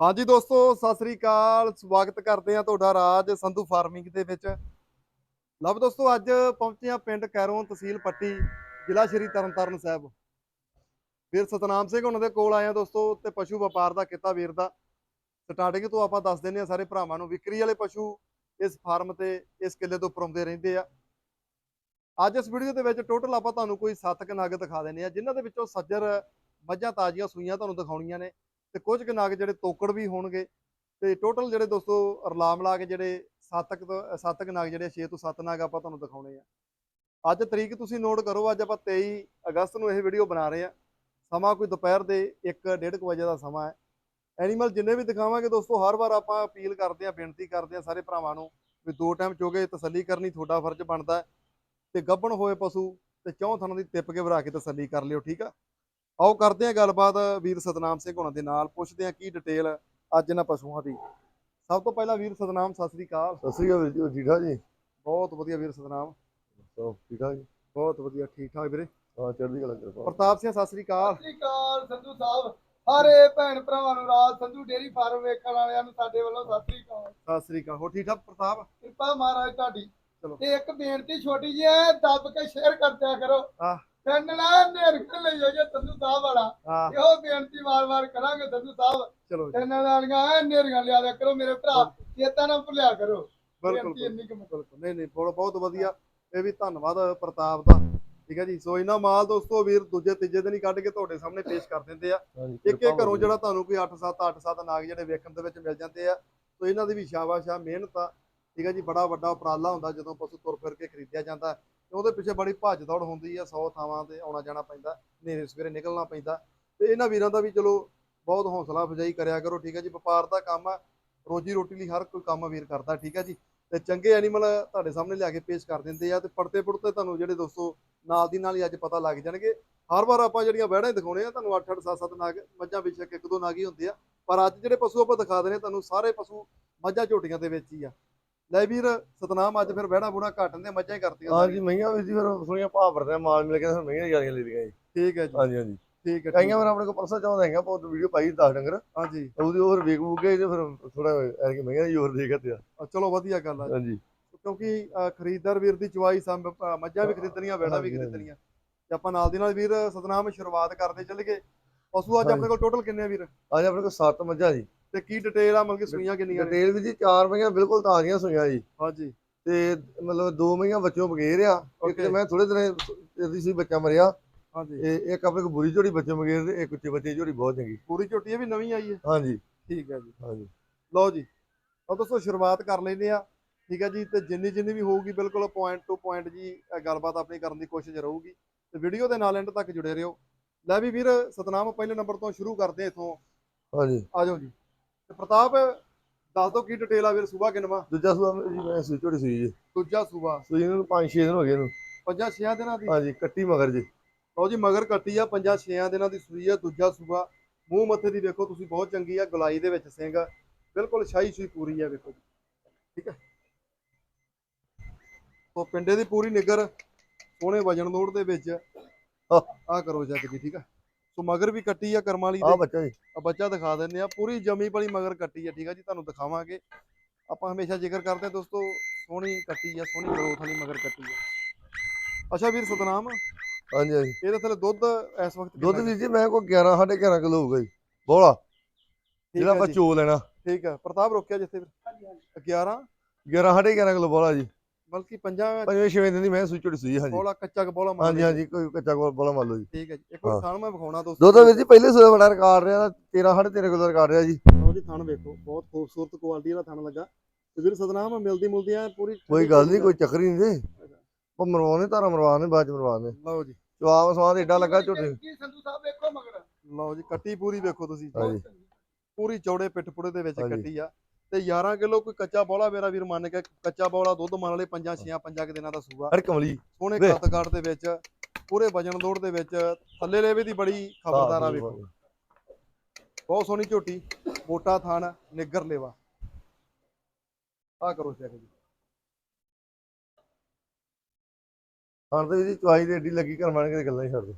ਹਾਂਜੀ ਦੋਸਤੋ, ਸਤਿ ਸ੍ਰੀ ਅਕਾਲ। ਸਵਾਗਤ ਕਰਦੇ ਆ ਤੁਹਾਡਾ ਰਾਜ ਸੰਧੂ ਫਾਰਮਿੰਗ ਦੇ ਵਿੱਚ। ਲਵ ਦੋਸਤੋ, ਅੱਜ ਪਹੁੰਚੇ ਆ ਪਿੰਡ ਕੈਰੋਂ ਤਹਿਸੀਲ ਪੱਟੀ, ਜ਼ਿਲ੍ਹਾ ਸ਼੍ਰੀ ਤਰਨਤਾਰਨ ਸਾਹਿਬ। ਵੀਰ ਸਤਨਾਮ ਸਿੰਘ ਉਹਨਾਂ ਦੇ ਕੋਲ ਆਏ ਆ ਦੋਸਤੋ, ਤੇ ਪਸ਼ੂ ਵਪਾਰ ਦਾ ਕਿੱਤਾ ਵੀਰ ਦਾ। ਸਟਾਰਟਿੰਗ ਤੋਂ ਆਪਾਂ ਦੱਸ ਦਿੰਦੇ ਆ ਸਾਰੇ ਭਰਾਵਾਂ ਨੂੰ, ਵਿਕਰੀ ਵਾਲੇ ਪਸ਼ੂ ਇਸ ਫਾਰਮ ਤੇ, ਇਸ ਕਿੱਲੇ ਤੋਂ ਪਰੋਂਦੇ ਰਹਿੰਦੇ ਆ। ਅੱਜ ਇਸ ਵੀਡੀਓ ਦੇ ਵਿੱਚ ਟੋਟਲ ਆਪਾਂ ਤੁਹਾਨੂੰ ਕੋਈ 7 ਕ ਨਗ ਦਿਖਾ ਦਿੰਦੇ ਆ ਜਿਨ੍ਹਾਂ ਦੇ ਵਿੱਚੋਂ ਸੱਜਰ ਮੱਝਾਂ ਤਾਜ਼ੀਆਂ ਸੂਈਆਂ ਤੁਹਾਨੂੰ ਦਿਖਾਉਣੀਆਂ ਨੇ। ਤੇ ਕੁਝ ਕੁ ਨਗ ਜਿਹੜੇ ਤੋਕੜ ਵੀ ਹੋਣਗੇ। ਤੇ ਟੋਟਲ ਜਿਹੜੇ ਦੋਸਤੋ ਰਲਾ ਮਿਲਾ ਕੇ ਜਿਹੜੇ 7 ਤੋਂ 7 ਕੁ ਨਗ ਜਿਹੜੇ 6 ਤੋਂ 7 ਨਗ ਆਪਾਂ ਤੁਹਾਨੂੰ ਦਿਖਾਉਣੇ ਆ। ਅੱਜ ਤਰੀਕ ਤੁਸੀਂ ਨੋਟ ਕਰੋ, ਅੱਜ ਆਪਾਂ 23 ਅਗਸਤ ਨੂੰ ਇਹ ਵੀਡੀਓ ਬਣਾ ਰਹੇ ਆ। ਸਮਾਂ ਕੋਈ ਦੁਪਹਿਰ ਦੇ 1:30 ਵਜੇ ਦਾ ਸਮਾਂ ਹੈ। ਐਨੀਮਲ ਜਿੰਨੇ ਵੀ ਦਿਖਾਵਾਂਗੇ ਦੋਸਤੋ, ਹਰ ਵਾਰ ਆਪਾਂ ਅਪੀਲ ਕਰਦੇ ਆ, ਬੇਨਤੀ ਕਰਦੇ ਆ ਸਾਰੇ ਭਰਾਵਾਂ ਨੂੰ ਵੀ ਦੋ ਟਾਈਮ ਚੋਗੇ ਤਸੱਲੀ ਕਰਨੀ, ਤੁਹਾਡਾ ਫਰਜ਼ ਬਣਦਾ ਹੈ। ਤੇ ਗੱਭਣ ਹੋਏ ਪਸ਼ੂ ਤੇ ਚੌਂ ਥਣਾਂ ਦੀ ਟਿੱਪ ਕੇ ਵਰਾ ਕੇ ਤਸੱਲੀ ਕਰ ਲਿਓ, ਠੀਕ ਆ? ਆਓ ਕਰਦੇ ਆ ਗੱਲਬਾਤ ਵੀਰ ਸਤਨਾਮ ਸਿੰਘ ਹੋਣਾ ਦੇ ਨਾਲ ਪੁੱਛਦੇ ਆ ਕੀ ਡਿਟੇਲ ਅੱਜ ਇਹਨਾਂ ਪਸ਼ੂਆਂ ਦੀ। ਸਭ ਤੋਂ ਪਹਿਲਾਂ ਵੀਰ ਸਤਨਾਮ ਸਤਿ ਸ੍ਰੀ ਅਕਾਲ। ਸਤਿ ਸ੍ਰੀ ਅਕਾਲ ਵੀਰ ਜੀ ਠਾਕ ਜੀ? ਬਹੁਤ ਵਧੀਆ ਵੀਰ ਸਤਨਾਮ। ਸਭ ਠੀਕ ਠਾਕ ਜੀ? ਬਹੁਤ ਵਧੀਆ ਠੀਕ ਠਾਕ ਵੀਰੇ। ਹਾਂ ਚੜ੍ਹਦੀ ਕਲਾ ਕਿਰਪਾ। ਪ੍ਰਤਾਪ ਸਿੰਘ ਸਤਿ ਸ੍ਰੀ ਅਕਾਲ। ਸਤਿ ਸ਼੍ਰੀ ਅਕਾਲ ਸੰਧੂ ਸਾਹਿਬ। ਸਾਰੇ ਭੈਣ ਭਰਾਵਾਂ ਨੂੰ ਰਾਜ ਸੰਧੂ ਡੇਰੀ ਫਾਰਮ ਵੇਖਣ ਵਾਲਿਆਂ ਨੂੰ ਸਾਡੇ ਵੱਲੋਂ ਸਤਿ ਸ਼੍ਰੀ ਅਕਾਲ। ਸਤਿ ਸ੍ਰੀ ਅਕਾਲ। ਹੋ ਠੀਕ ਠਾਕ ਪ੍ਰਤਾਪ? ਕਿਰਪਾ ਮਹਾਰਾਜ ਤੁਹਾਡੀ। ਚਲੋ। ਤੇ ਇੱਕ ਬੇਨਤੀ ਛੋਟੀ ਜਿਹੀ ਹੈ ਦੱਬ ਕੇ ਸ਼ੇਅਰ ਕਰਦਿਆ ਕਰੋ। ਆਹ। ਚੈਨਲ ਨੇਰ ਕੇ ਲਈਓ ਜੇ ਸੰਧੂ ਸਾਹਿਬ ਵਾਲਾ। ਇਹੋ ਬੇਨਤੀ ਵਾਰ-ਵਾਰ ਕਰਾਂਗੇ ਸੰਧੂ ਸਾਹਿਬ। ਚਲੋ ਵਾਲੀਆਂ ਨੇਰੀਆਂ ਲਿਆ ਦਿਆ ਕਰੋ ਮੇਰੇ ਭਰਾ। ਚੇਤਾ ਨਾ ਭੁੱਲਿਆ ਕਰੋ। ਬਿਲਕੁਲ ਨਹੀਂ ਨਹੀਂ ਬਹੁਤ ਬਹੁਤ ਵਧੀਆ। ਇਹ ਵੀ ਧੰਨਵਾਦ ਪ੍ਰਤਾਪ ਦਾ। ਠੀਕ ਹੈ ਜੀ? ਸੋ ਇਹਨਾਂ ਮਾਲ ਦੋਸਤੋ ਵੀਰ ਦੂਜੇ ਤੀਜੇ ਦਿਨ ਹੀ ਕੱਢ ਕੇ ਤੁਹਾਡੇ ਸਾਹਮਣੇ ਪੇਸ਼ ਕਰ ਦਿੰਦੇ ਆ। ਇੱਕ ਇੱਕ ਘਰੋਂ। ਜਿਹੜਾ ਤੁਹਾਨੂੰ ਕੋਈ 8-7 8-7 ਨਾਗ ਜਿਹੜੇ ਵੇਖਣ ਦੇ ਵਿੱਚ ਮਿਲ ਜਾਂਦੇ ਆ। ਸੋ ਇਹਨਾਂ ਦੀ ਵੀ ਸ਼ਾਬਾਸ਼ ਆ ਮਿਹਨਤ ਆ। ਠੀਕ ਹੈ ਜੀ? ਬੜਾ ਵੱਡਾ ਉਪਰਾਲਾ ਹੁੰਦਾ ਜਦੋਂ ਪਸ਼ੂ ਤੁਰ ਫਿਰ ਕੇ ਖਰੀਦਿਆ ਜਾਂਦਾ। ਤੇ ਉਹਦੇ ਪਿੱਛੇ ਬੜੀ ਭੱਜ ਦੌੜ ਹੁੰਦੀ ਆ 100 ਥਾਵਾਂ ਤੇ ਆਉਣਾ ਜਾਣਾ ਪੈਂਦਾ, ਹਨੇਰੇ ਸਵੇਰੇ ਨਿਕਲਣਾ ਪੈਂਦਾ। ਤੇ ਇਹਨਾਂ ਵੀਰਾਂ ਦਾ ਵੀ ਚਲੋ ਬਹੁਤ ਹੌਸਲਾ ਅਫਜ਼ਾਈ ਕਰਿਆ ਕਰੋ, ਠੀਕ ਹੈ ਜੀ, ਵਪਾਰ ਦਾ ਕੰਮ ਆ, ਰੋਜੀ ਰੋਟੀ ਲਈ ਹਰ ਕੋਈ ਕੰਮ ਵੀਰ ਕਰਦਾ, ਠੀਕ ਹੈ ਜੀ। ਤੇ ਚੰਗੇ ਐਨੀਮਲ ਤੁਹਾਡੇ ਸਾਹਮਣੇ ਲਿਆ ਕੇ ਪੇਸ਼ ਕਰ ਦਿੰਦੇ ਆ, ਤੇ ਪੜਤੇ ਪੁੜਤੇ ਤੁਹਾਨੂੰ ਜਿਹੜੇ ਦੋਸਤੋ ਨਾਲ ਦੀ ਨਾਲ ਹੀ ਅੱਜ ਪਤਾ ਲੱਗ ਜਾਣਗੇ। ਹਰ ਵਾਰ ਆਪਾਂ ਜਿਹੜੀਆਂ ਵਹਿੜਾਂ ਦਿਖਾਉਣੇ ਆ, ਤੁਹਾਨੂੰ 8 8 7 7 ਨਾਗ, ਮੱਝਾਂ ਵਿੱਚ ਇੱਕ ਦੋ ਨਾਗ ਹੀ ਹੁੰਦੇ ਆ। ਪਰ ਅੱਜ ਜਿਹੜੇ ਪਸ਼ੂ ਆਪਾਂ ਦਿਖਾ ਦੇਣੇ ਤੁਹਾਨੂੰ ਸਾਰੇ ਪਸ਼ੂ ਮੱਝਾਂ ਝੋਟੀਆਂ ਦੇ ਵਿੱਚ ਹੀ ਆ। ਲੈ ਵੀਰ ਸਤਨਾਮ ਅੱਜ ਫਿਰ ਵਹਿੜਾ ਬੁਣਾ ਘੱਟ ਨੇ ਮੱਝਾਂ ਹੀ ਕਰਤੀਆਂ ਹਾਂਜੀ ਮਈਆਂ ਵੀਰ ਜੀ ਫਿਰ ਥੋੜੀਆਂ ਭਾਅ ਵਰਦੇ ਮਾਲ ਮਿਲ ਕੇ ਫਿਰ ਮਈਆਂ ਜ਼ਿਆਦੀਆਂ ਲੈ ਲਈਆਂ ਜੀ ਠੀਕ ਹੈ ਜੀ। ਹਾਂਜੀ ਹਾਂਜੀ। ਠੀਕ ਹੈ ਕਈਆਂ ਵਾਰ ਆਪਣੇ ਕੋਲ ਪਰਸਾ ਚਾਹੁੰਦਾ ਹੈਗਾ ਬਹੁਤ ਵੀਡੀਓ ਪਾਈ 10 ਡੰਗਰ। ਹਾਂਜੀ। ਉਹਦੀ ਹੋਰ ਵੇਖ ਵੂਕ ਕੇ ਤੇ ਫਿਰ ਥੋੜਾ ਐਰ ਕਿ ਮਈਆਂ ਦੀ ਹੋਰ ਦੇਖਦੇ ਆ ਅ, ਚਲੋ ਵਧੀਆ ਗੱਲ ਆ ਹਾਂਜੀ। ਕਿਉਂਕਿ ਖਰੀਦਦਾਰ ਵੀਰ ਦੀ ਚੁਆਈ ਸੰਭ ਮੱਝਾਂ ਵੀ ਖਰੀਦਣੀਆਂ ਵਹਿੜਾ ਵੀ। ਖਰੀਦਣੀਆਂ। ਤੇ ਆਪਾਂ ਨਾਲ ਦੀ ਨਾਲ ਵੀਰ ਸਤਨਾਮ ਸ਼ੁਰੂਆਤ ਕਰਦੇ ਚੱਲ ਗਏ ਪਸ਼ੂ ਅੱਜ। ਆਪਣੇ ਕੋਲ ਟੋਟਲ ਕਿੰਨੇ ਆ ਵੀਰ? ਅੱਜ ਆਪਣੇ ਕੋਲ 7 ਮੱਝਾਂ ਜੀ। ਤੇ ਕੀ ਡਿਟੇਲ ਆ ਮਤਲਬ ਕਿ ਸੂਈਆਂ ਕਿੰਨੀਆਂ ਨੇ? ਡਿਟੇਲ ਵੀ ਜੀ ਚਾਰ ਮਈਆਂ ਬਿਲਕੁਲ ਤਾਜ਼ੀਆਂ ਸੁਈਆਂ ਜੀ। ਹਾਂਜੀ। ਤੇ ਮਤਲਬ ਦੋ ਮਈਆਂ ਬੱਚੋਂ ਬਗੈਰ ਆ। ਇੱਕ. ਤੇ ਮੈਂ ਥੋੜੇ ਦਿਨ ਇਹਦੀ ਸੀ ਬੱਚਾ ਮਰਿਆ। ਹਾਂਜੀ। ਤੇ ਇੱਕ ਆਪਣੇ ਕੋਲ ਬੁਰੀ ਝੋੜੀ ਬੱਚੇ ਬਗੈਰ ਤੇ ਇੱਕ ਉੱਚੇ ਬੱਚੇ ਝੋੜੀ ਬਹੁਤ ਚੰਗੀ। ਪੂਰੀ ਝੋਟੀ ਇਹ ਵੀ ਨਵੀਂ ਆਈ ਹੈ? ਹਾਂਜੀ। ਠੀਕ ਹੈ ਜੀ। ਹਾਂਜੀ। ਲਓ ਜੀ ਤਾਂ ਦੋਸਤੋ ਸ਼ੁਰੂਆਤ ਕਰ ਲੈਂਦੇ ਆ ਠੀਕ ਹੈ ਜੀ ਤੇ ਜਿੰਨੀ ਜਿੰਨੀ ਵੀ ਹੋਊਗੀ ਬਿਲਕੁਲ ਪੁਆਇੰਟ ਟੂ ਪੁਆਇੰਟ ਜੀ ਗੱਲਬਾਤ ਆਪਣੀ ਕਰਨ ਦੀ ਕੋਸ਼ਿਸ਼ ਰਹੂਗੀ। ਤੇ ਵੀਡੀਓ ਦੇ ਨਾਲ ਐਂਡ ਤੱਕ ਜੁੜੇ ਰਹੋ। ਲੈ ਵੀ ਵੀਰ ਸਤਨਾਮ ਪਹਿਲੇ ਨੰਬਰ ਤੋਂ ਸ਼ੁਰੂ ਕਰਦੇ ਇਥੋਂ। ਹਾਂਜੀ। ਆ ਜਾਓ ਜੀ। ਤੇ ਪ੍ਰਤਾਪ ਦੱਸ ਦਿਓ ਕੀ ਡਿਟੇਲ ਆ ਵੀਰ ਸੂਬਾ ਕਿੰਨਵਾ ਦੂਜਾ ਸੂਆ ਜੀ ਮੈਂ ਸੂਈ ਝੋੜੀ ਸੂਈ ਜੀ। ਦੂਜਾ ਸੂਬਾ। ਸੂਈ ਨੂੰ 5-6 ਦਿਨ ਹੋ ਗਏ ਇਹਨੂੰ। ਪੰਜਾਂ ਛੇਆਂ ਦਿਨਾਂ ਦੀ? ਹਾਂਜੀ ਕੱਟੀ ਮਗਰ ਜੀ। ਲਓ ਜੀ ਮਗਰ ਕੱਟੀ ਆ ਪੰਜਾਂ ਛੇਆਂ ਦਿਨਾਂ ਦੀ ਸੂਈ ਆ ਦੂਜਾ ਸੂਬਾ। ਮੂੰਹ ਮੱਥੇ ਦੀ ਵੇਖੋ ਤੁਸੀਂ ਬਹੁਤ ਚੰਗੀ ਆ ਗੁਲਾਈ ਦੇ ਵਿੱਚ ਸਿੰਘ ਬਿਲਕੁਲ ਸ਼ਾਹੀ ਸ਼ੂਈ ਪੂਰੀ ਆ ਵੇਖੋ ਠੀਕ ਹੈ ਤੋ ਪਿੰਡੇ ਦੀ ਪੂਰੀ ਨਿਗਰ ਸੋਹਣੇ ਵਜਨ ਲੋੜ ਦੇ ਵਿੱਚ। ਆ ਕਰੋ ਜੱਗ ਜੀ ਠੀਕ ਆ? ਸੋ ਮਗਰ ਵੀ ਕੱਟੀ ਆ ਕਰਮ ਵਾਲੀ ਆ ਦੇ ਬੱਚਾ ਜੀ। ਆ ਬੱਚਾ ਦਿਖਾ ਦਿੰਦੇ ਆ। ਪੂਰੀ ਜਮੀ ਵਾਲੀ ਮਗਰ ਕੱਟੀ ਆ ਠੀਕ ਆ ਜੀ? ਤੁਹਾਨੂੰ ਦਿਖਾਵਾਂਗੇ। ਆਪਾਂ ਹਮੇਸ਼ਾ ਜ਼ਿਕਰ ਕਰਦੇ ਆ ਦੋਸਤੋ ਸੋਹਣੀ ਕੱਟੀ ਆ ਸੋਹਣੀ ਗਰੋਥ ਵਾਲੀ ਮਗਰ ਕੱਟੀ ਆ। ਅੱਛਾ ਵੀਰ ਸਤਨਾਮ? ਹਾਂਜੀ ਹਾਂਜੀ। ਇਹਦੇ ਥੱਲੇ ਦੁੱਧ ਇਸ ਵਕਤ ਦੁੱਧ ਵੀਰ ਜੀ ਮੈਂ ਕੋਈ 11 ਸਾਢੇ 11 ਕਿਲੋ ਹੋਊਗਾ ਜੀ। ਬੋਲਾ। ਜਿਹੜਾ ਆਪਾਂ ਚੋ ਲੈਣਾ। ਠੀਕ ਆ। ਪ੍ਰਤਾਪ ਰੋਕਿਆ ਜਿੱਥੇ ਹਾਂਜੀ, ਹਾਂਜੀ। 11 11 ਸਾਢੇ 11 ਕਿਲੋ ਬੋਲਾ ਜੀ। ਬਲਕਿ ਪੰਜਾਂ ਪੰਜਵੇਂ ਛੇਵੇਂ ਦਿਨ ਦੀ ਮੈਂ ਸੂਈ ਸੂਈ ਹਾਂਜੀ। ਬੋਲਾ ਕੱਚਾ ਕੁ ਬੋਲਾ ਮੰਨ ਹਾਂਜੀ। ਹਾਂਜੀ ਕੋਈ ਕੱਚਾ ਕੋਲ ਬੋਲਾ ਮੰਨ ਲਓ ਜੀ। ਠੀਕ ਹੈ ਜੀ। ਇੱਕ ਵਾਰ ਹਾਂ। ਥਣ ਮੈਂ ਵਿਖਾਉਣਾ ਦੋਸਤੋ। ਦੁੱਧ ਵੀਰ ਜੀ ਪਹਿਲੇ ਸੂਏ ਬੜਾ ਰਿਕਾਰਡ ਰਿਹਾ 13 ਸਾਢੇ 13 ਕਿਲੋ ਰਿਕਾਰਡ ਰਿਹਾ ਜੀ। ਲਓ ਜੀ ਥਣ ਵੇਖੋ ਬਹੁਤ ਖੂਬਸੂਰਤ ਕੁਆਲਿਟੀ ਦਾ ਥਣ ਲੱਗਾ। ਤੇ ਵੀਰ ਸਤਨਾਮ ਮਿਲਦੀ ਮੁਲਦੀ ਆ ਪੂਰੀ ਕੋਈ ਗੱਲ ਨਹੀਂ ਕੋਈ ਚੱਕਰ ਹੀ ਨਹੀਂ ਜੀ। ਉਹ ਮਰਵਾਉਣੇ ਤਾਰਾ ਮਰਵਾਉਣੇ ਬਾਅਦ ਚ ਮਰਵਾਉਣੇ ਲਓ ਜੀ। ਜਵਾਬ ਸਵਾਦ ਏਡਾ ਲੱਗਾ ਝੋਟੇ ਕੀ ਸੰਧੂ ਸਾਹਿਬ ਵੇਖੋ ਮਗਰ। ਲਓ ਜੀ ਕੱਟੀ ਪੂਰੀ ਵੇਖੋ ਤੁਸੀਂ। ਪੂਰੀ ਚੌੜੇ ਪਿੱਠ ਪੁੜੇ ਦੇ ਵਿੱਚ। ਕੱਟੀ ਆ। ਤੇ 11 ਕਿਲੋ ਕੋਈ ਕੱਚਾ ਬੋਲਾ ਮੇਰਾ ਵੀਰ ਮੰਨ ਕੇ ਕੱਚਾ ਬੋਲਾ ਦੁੱਧ ਮੰਨ ਲਏ ਪੰਜਾਂ ਛੀਆਂ ਪੰਜਾਂ ਕੁ ਦਿਨਾਂ ਦਾ ਸੂਆ। ਹਰ ਕਮਲੀ। ਸੋਹਣੇ ਕਾਠ ਦੇ ਵਿੱਚ ਪੂਰੇ ਵਜਨ ਲੋੜ ਦੇ ਵਿੱਚ ਥੱਲੇ ਲੇਵੇ ਦੀ ਬੜੀ ਖਬਰਦਾਰ ਆ ਵੇਖੋ। ਬਹੁਤ ਸੋਹਣੀ ਝੋਟੀ ਮੋਟਾ ਥਣ ਨਿੱਗਰ ਲੇਵਾ। ਆ ਕਰੋ ਚੈੱਕ ਜੀ। ਹਾਂ ਤੇ ਇਹਦੀ ਚੁਆਈ ਤੇ ਏਡੀ ਲੱਗੀ ਘਰ ਮਾਰ ਕੇ ਗੱਲਾਂ ਹੀ ਛੱਡ ਦੋ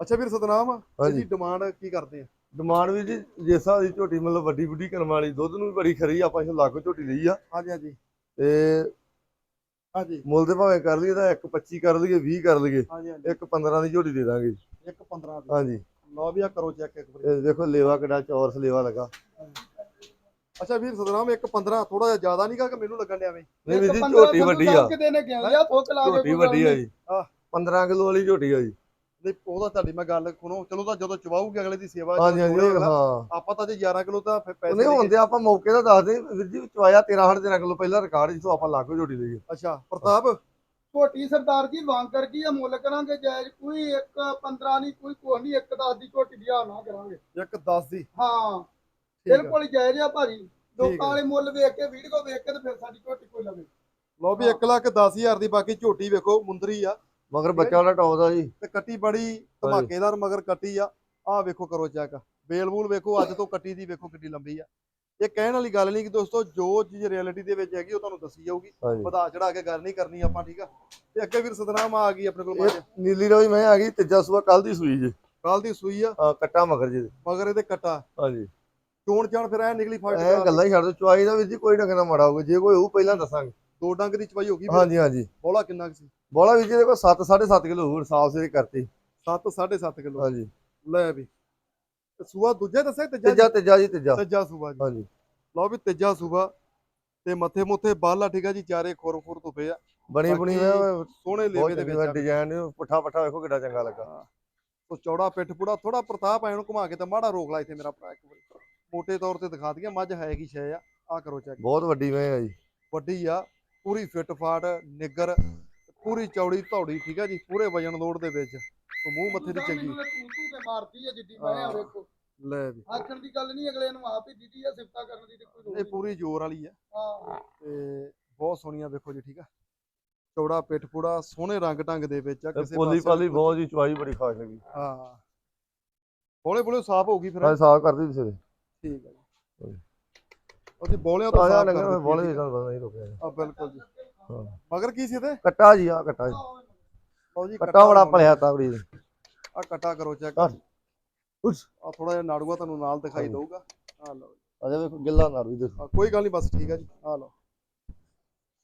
ਅੱਛਾ ਵੀਰ ਸਤਨਾਮ ਇਹਦੀ ਡਿਮਾਂਡ ਕੀ ਕਰਦੇ ਆ? ਡਿਮਾਂਡ ਵੀ ਜੀ ਜਿਸ ਦੀ ਝੋਟੀ ਮਤਲਬ ਵੱਡੀ ਵੱਡੀ ਕਰਮ ਵਾਲੀ ਦੁੱਧ ਨੂੰ ਵੀ ਬੜੀ ਖਰੀ ਆਪਾਂ ਇਸ ਲਾਗੋ ਝੋਟੀ ਲਈ ਆ। ਹਾਂਜੀ ਹਾਂਜੀ। ਤੇ ਹਾਂਜੀ। ਮੁੱਲ ਦੇ ਭਾਵੇਂ ਕਰ ਲਈਏ ਤਾਂ 1.25 ਕਰ ਲਈਏ 20 ਕਰ ਲਈਏ ਹਾਂਜੀ ਹਾਂਜੀ। ਇੱਕ 15 ਦੀ ਝੋਟੀ ਦੇ ਦਾਂਗੇ ਜੀ। ਇੱਕ 15 ਦੀ। ਹਾਂਜੀ। ਲਓ ਵੀ ਆ ਕਰੋ ਚੈੱਕ ਇੱਕ ਵਾਰੀ। ਇਹ ਦੇਖੋ ਲੇਵਾ ਕਿੱਡਾ ਚੌਰਸ ਲੇਵਾ ਲੱਗਾ। ਅੱਛਾ ਵੀਰ ਸਤਨਾਮ ਇੱਕ 15 ਥੋੜਾ ਜਿਹਾ ਜ਼ਿਆਦਾ ਨਹੀਂਗਾ ਕਿ ਮੈਨੂੰ ਲੱਗਣ ਡਿਆ ਵੇ? ਨਹੀਂ ਵੀਰ ਜੀ ਝੋਟੀ ਵੱਡੀ ਆ। ਕਿਤੇ ਨੇ ਗਿਆ ਲਿਆ ਥੋਕ ਲਾ ਕੇ ਝੋਟੀ ਵੱਡੀ ਆ ਜੀ। ਆਹ। 15 ਕਿਲੋ ਵਾਲੀ ਝੋਟੀ ਆ ਜੀ। ਨਹੀਂ ਉਹਦਾ ਤੁਹਾਡੀ ਮੈਂ ਗੱਲ ਸੁਣੋ ਚਲੋ ਤਾਂ ਜਦੋਂ ਚਵਾਉਗੇ ਅਗਲੇ ਦੀ ਸੇਵਾ ਹਾਂਜੀ ਉਹ-। ਹਾਂ। ਆਪਾਂ ਤਾਂ ਜੇ 11 ਕਿਲੋ ਤਾਂ ਫਿਰ ਪੈਸੇ ਨਹੀਂ ਦੇ ਹੁੰਦੇ ਆਪਾਂ ਮੌਕੇ ਦਾ ਦੱਸਦੇ ਵੀਰ ਜੀ ਚਵਾਇਆ 13 ਸਾਢੇ 13 ਕਿਲੋ ਪਹਿਲਾਂ ਰਿਕਾਰਡ ਜਿੱਥੋਂ ਆਪਾਂ ਲਾਗੋ ਝੋਟੀ ਲਈ ਅੱਛਾ ਪ੍ਰਤਾਪ? ਝੋਟੀ ਸਰਦਾਰ ਜੀ ਵਾਂਗ ਕਰ ਕੀ ਆ ਮੁੱਲ ਕਰਾਂਗੇ ਜਾਇਜ਼ ਕੋਈ ਇੱਕ 15 ਨਹੀਂ ਕੋਈ ਕੋਈ ਨਹੀਂ ਇੱਕ 10 ਦੀ ਝੋਟੀ ਦੀ ਆ ਨਾ ਕਰਾਂਗੇ। ਇੱਕ 10 ਦੀ? ਹਾਂ ਠੀਕ ਆ। ਬਿਲਕੁਲ ਹੀ ਜਾਇਜ਼ ਆ ਭਾਜੀ। ਲੋਕਾਂ। ਵਾਲੇ ਮੁੱਲ ਵੇਖ ਕੇ ਵੀਡੀਓ ਵੇਖ ਕੇ ਤੇ ਫਿਰ ਸਾਡੀ ਝੋਟੀ ਕੋਈ ਲਵੇ। ਲਓ ਵੀ 1 ਲੱਖ 10000 ਦੀ ਬਾਕੀ ਝੋਟੀ ਵੇਖੋ ਮੁੰਦਰੀ ਆ। ਮਗਰ ਬੱਚਾ ਉਹਦਾ ਟੌਪ ਦਾ ਜੀ ਤੇ ਕੱਟੀ ਬੜੀ ਧਮਾਕੇਦਾਰ ਮਗਰ ਕੱਟੀ ਆ। ਆਹ ਵੇਖੋ ਕਰੋ ਚੈੱਕ ਬੇਲ ਬੂਲ ਵੇਖੋ ਅੱਜ ਤੋਂ ਕੱਟੀ ਦੀ ਵੇਖੋ ਕਿੱਡੀ ਲੰਬੀ ਆ। ਇਹ ਕਹਿਣ ਵਾਲੀ ਗੱਲ ਨਹੀਂ ਕਿ ਦੋਸਤੋ ਜੋ ਚੀਜ਼ ਰਿਐਲਿਟੀ ਦੇ ਵਿੱਚ ਹੈਗੀ ਉਹ ਤੁਹਾਨੂੰ ਦੱਸੀ ਜਾਊਗੀ। ਵਧਾ ਚੜਾ ਕੇ ਗੱਲ ਨਹੀਂ ਕਰਨੀ ਆਪਾਂ ਠੀਕ ਆ? ਤੇ ਅੱਗੇ ਵੀਰ ਸਤਨਾਮ ਆ ਗਈ ਆਪਣੇ ਕੋਲ ਨੀਲੀ ਰੋਈ ਮੈਂ ਆ ਗਈ ਤੀਜਾ ਸੂਆ ਕੱਲ ਦੀ ਸੂਈ ਜੀ। ਕੱਲ ਦੀ ਸੂਈ ਆ। ਹਾਂ ਕੱਟਾ ਮਗਰ ਜੀ। ਮਗਰ ਇਹਦੇ ਕੱਟਾ। ਹਾਂਜੀ। ਚੋਣ ਚਾਣ ਫਿਰ ਐ ਨਿਕਲੀ ਫਾਈਟ ਇਹ ਗੱਲਾਂ ਹੀ ਛੱਡ ਦੋ ਚੁਆਈ ਦਾ ਵੀਰ ਜੀ ਕੋਈ ਨਾ ਕਿਨਾ ਮਾੜਾ ਹੋਊਗਾ। ਜੇ ਕੋਈ ਹੋਊ ਪਹਿਲਾਂ ਦੱਸਾਂਗੇ। ਦੋ ਡੰਗ ਦੀ ਚਵਾਈ ਹੋ ਗਈ ਹਾਂਜੀ ਹਾਂਜੀ। ਬੋਲਾ ਕਿੰਨਾ ਕੁ ਸੀ? ਬੋਲਾ ਵੀਰ ਜੀ ਦੇਖੋ 7 7.5 ਕਿਲੋ ਹੋਰ ਸਾਫ਼ ਸਵੇਰੇ ਕਰਤੀ। 7 7.5 ਕਿਲੋ। ਹਾਂਜੀ। ਲੈ ਵੀ। ਸੂਆ ਦੂਜੇ ਦੱਸਿਆ ਤੀਜਾ ਤੀਜਾ ਤੀਜਾ ਜੀ ਤੀਜਾ। ਤੀਜਾ ਸੂਆ ਜੀ। ਹਾਂਜੀ। ਲਓ ਵੀ ਤੀਜਾ ਸੂਆ। ਤੇ ਮੱਥੇ ਮੁੱਥੇ ਬਾਲਾ ਠੀਕ ਆ ਜੀ ਚਾਰੇ ਖੁਰ ਖੁਰ ਧੁੱਪੇ ਆ। ਬਣੀ ਬਣੀ ਸੋਹਣੇ ਲੇਵੇ ਦੇ ਵਿੱਚ ਡਿਜ਼ਾਈਨ ਪੁੱਠਾ ਪੱਠਾ ਵੇਖੋ ਕਿੱਡਾ ਚੰਗਾ ਲੱਗਾ। ਉਹ ਚੌੜਾ ਪਿੱਠ ਪੂੜਾ ਥੋੜਾ ਪ੍ਰਤਾਪ ਐ ਨੂੰ ਘੁਮਾ ਕੇ ਤੇ ਮਾੜਾ ਰੋਕ ਲਾ ਇੱਥੇ ਮੇਰਾ ਭਰਾ ਇੱਕ ਵਾਰੀ। ਮੋਟੇ ਤੌਰ ਤੇ ਦਿਖਾ ਦਈਏ ਮੱਝ ਹੈ ਕੀ ਸ਼ੈ ਆ। ਆ ਕਰੋ ਚੈੱਕ ਬਹੁਤ ਵੱਡੀ ਮੈਂ ਆ ਜੀ। ਵੱਡੀ ਆ। ਪੂਰੀ ਫਿੱਟ ਫਾਟ ਨਿੱਗਰ ਪੂਰੀ ਚੌੜੀ ਧੌੜੀ ਠੀਕ ਆ ਜੀ ਪੂਰੇ ਵਜਨ ਲੋਡ ਦੇ ਵਿੱਚ। ਤੇ ਮੂੰਹ ਮੱਥੇ ਦੀ ਚੰਗੀ। ਤੂੰ ਤੂੰ ਕੇ ਮਾਰਦੀ ਆ ਜਿੱਡੀ ਮੈਂ ਆ ਹਾਂ। ਵੇਖੋ। ਲੈ ਵੀ। ਆਖਣ ਦੀ ਗੱਲ ਨਹੀਂ ਅਗਲੇ ਨੂੰ ਆਪ ਹੀ ਦਿੱਤੀ ਆ ਸਿਫਤਾ ਕਰਨ ਦੀ ਤੇ ਕੋਈ ਲੋੜ ਇਹ ਨਹੀਂ। ਪੂਰੀ ਜ਼ੋਰ ਵਾਲੀ ਆ। ਹਾਂ। ਤੇ ਬਹੁਤ ਸੋਹਣੀਆਂ ਵੇਖੋ ਜੀ ਠੀਕ ਆ। ਚੌੜਾ ਪਿੱਠ ਪੂੜਾ ਸੋਹਣੇ ਰੰਗ ਢੰਗ ਦੇ ਵਿੱਚ ਆ ਕਿਸੇ ਪੋਲੀ ਪਾਸੇ ਪਾਲੀ ਬਹੁਤ ਜੀ ਚੁਆਈ ਬੜੀ ਖਾਸ ਲੱਗੀ ਹਾਂ। ਬੋਲੇ ਬੋਲੇ ਸਾਫ਼ ਹੋ ਗਈ ਫਿਰ। ਹਾਂ ਸਾਫ਼ ਕਰਦੀ ਵੀ ਸਵੇਰੇ। ਠੀਕ ਹੈ ਜੀ। ਉਹਦੀ ਬੋਲਿਆਂ ਤੋਂ ਆਇਆ ਸਾਫ਼ ਲੰਗਰ ਕਰ ਬੋਲੇ ਦਿੱਤੀ ਪਤਾ ਨਹੀਂ ਰੁਕਿਆ ਜੀ। ਆ ਬਿਲਕੁਲ ਜੀ। ਹਾਂ। ਮਗਰ ਕੀ ਸੀ ਤੇ ਕੱਟਾ ਜੀ ਆ ਕੱਟਾ ਜੀ। ਲਓ ਜੀ ਕੱਟਾ ਬੜਾ ਭਲਿਆ ਤਾਵੜੀ ਆ ਕੱਟਾ ਕਰੋ ਚੈੱਕ ਕਰ। ਆ ਥੋੜਾ ਜਿਹਾ ਨਾੜੂਆ ਤੁਹਾਨੂੰ ਨਾਲ ਦਿਖਾਈ ਹਾਂਜੀ। ਦਊਗਾ। ਆ ਲਓ ਅਜੇ ਵੇਖੋ ਗਿੱਲਾ ਨਾ ਵੀ ਦੇਖੋ ਆ, ਕੋਈ ਗੱਲ ਨਹੀਂ ਬਸ ਠੀਕ ਹੈ ਜੀ। ਆ ਲਓ।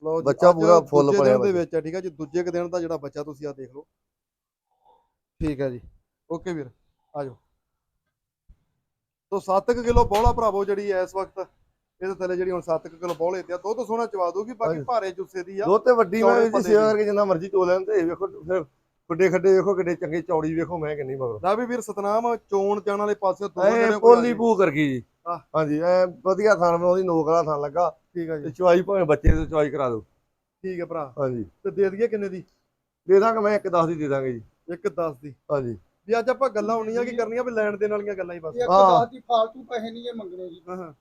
ਲਓ ਜੀ, ਬੱਚਾ ਅੱਜ ਪੂਰਾ ਫੁੱਲ ਦੂਜੇ ਭਰਿਆ ਦਿਨ ਦੇ ਬੱਚਾ। ਵਿੱਚ ਹੈ ਠੀਕ ਹੈ ਜੀ। ਦੂਜੇ ਕੁ ਦਿਨ ਦਾ ਜਿਹੜਾ ਬੱਚਾ ਤੁਸੀਂ ਆ ਦੇਖ ਲਓ। ਠੀਕ ਹੈ ਜੀ। ਓਕੇ ਵੀਰ ਆ ਜਾਓ। ਤੋ 7 ਕਿਲੋ ਬੋਲਾ ਭਰਾਵੋ ਜਿਹੜੀ ਇਸ ਵਕਤ। ਇਹਦੇ ਥੱਲੇ ਜਿਹੜੀ ਹੁਣ 7 ਕਿਲੋ ਬੋਲੇ ਤੇ ਆ ਦੁੱਧ ਸੋਹਣਾ ਚਵਾ ਦੂਗੀ ਬਾਕੀ। ਭਾਰੇ ਜੁੱਸੇ ਦੀ ਆ। ਦੋ ਤੇ ਵੱਡੀ ਮੈਂ ਪੱਲੇ ਸੇਵਾ ਦੀ। ਕਰਕੇ ਜਿੰਨਾ ਮਰਜ਼ੀ ਚੋ ਲੈਣ ਤੇ ਇਹ ਵੇਖੋ ਫਿਰ ਖੁੱਡੇ ਖੱਡੇ ਵੇਖੋ ਕਿੱਡੇ ਚੰਗੇ ਚੌੜੀ ਵੇਖੋ ਮੈਂ ਕਿੰਨੀ ਮਗਰ। ਨਾ ਵੀ ਵੀਰ ਸਤਨਾਮ ਚੋਣ ਜਾਣ ਵਾਲੇ ਪਾਸੇ ਦੋ ਐ ਜਣੇ ਪੋਲੀ ਪੂ ਕਰ ਗਈ ਜੀ। ਹਾਂਜੀ ਐ ਵਧੀਆ ਥਾਨ ਮੈਂ ਉਹਦੀ ਨੋਕ ਵਾਲਾ ਥਾਨ ਲੱਗਾ। ਠੀਕ ਹੈ ਤੇ ਜੀ ਚੁਆਈ ਭਾਵੇਂ ਬੱਚੇ ਦੀ ਚੁਆਈ ਕਰਾ ਦਿਓ। ਠੀਕ ਹੈ ਭਰਾ। ਹਾਂਜੀ। ਤੇ ਦੇ ਦਈਏ ਕਿੰਨੇ ਦੀ? ਦੇ ਦਾਂਗਾ ਮੈਂ ਇੱਕ 10 ਦੀ ਦੇ ਦਾਂਗੇ ਜੀ। ਇੱਕ 10 ਦੀ। ਹਾਂਜੀ। ਵੀ ਅੱਜ ਆਪਾਂ ਗੱਲਾਂ ਹੋਣੀਆਂ ਕੀ ਕਰਨੀਆਂ ਵੀ ਲੈਣ ਦੇਣ ਵਾਲੀਆਂ ਗੱਲਾਂ ਹੀ ਬਸ। ਇੱਕ ਹਾਂ। 10 ਦੀ ਫਾਲਤੂ ਪੈਸੇ ਨਹੀਂ ਇਹ ਮੰਗਣੇ ਜੀ। ਹਾਂ ਹਾਂ।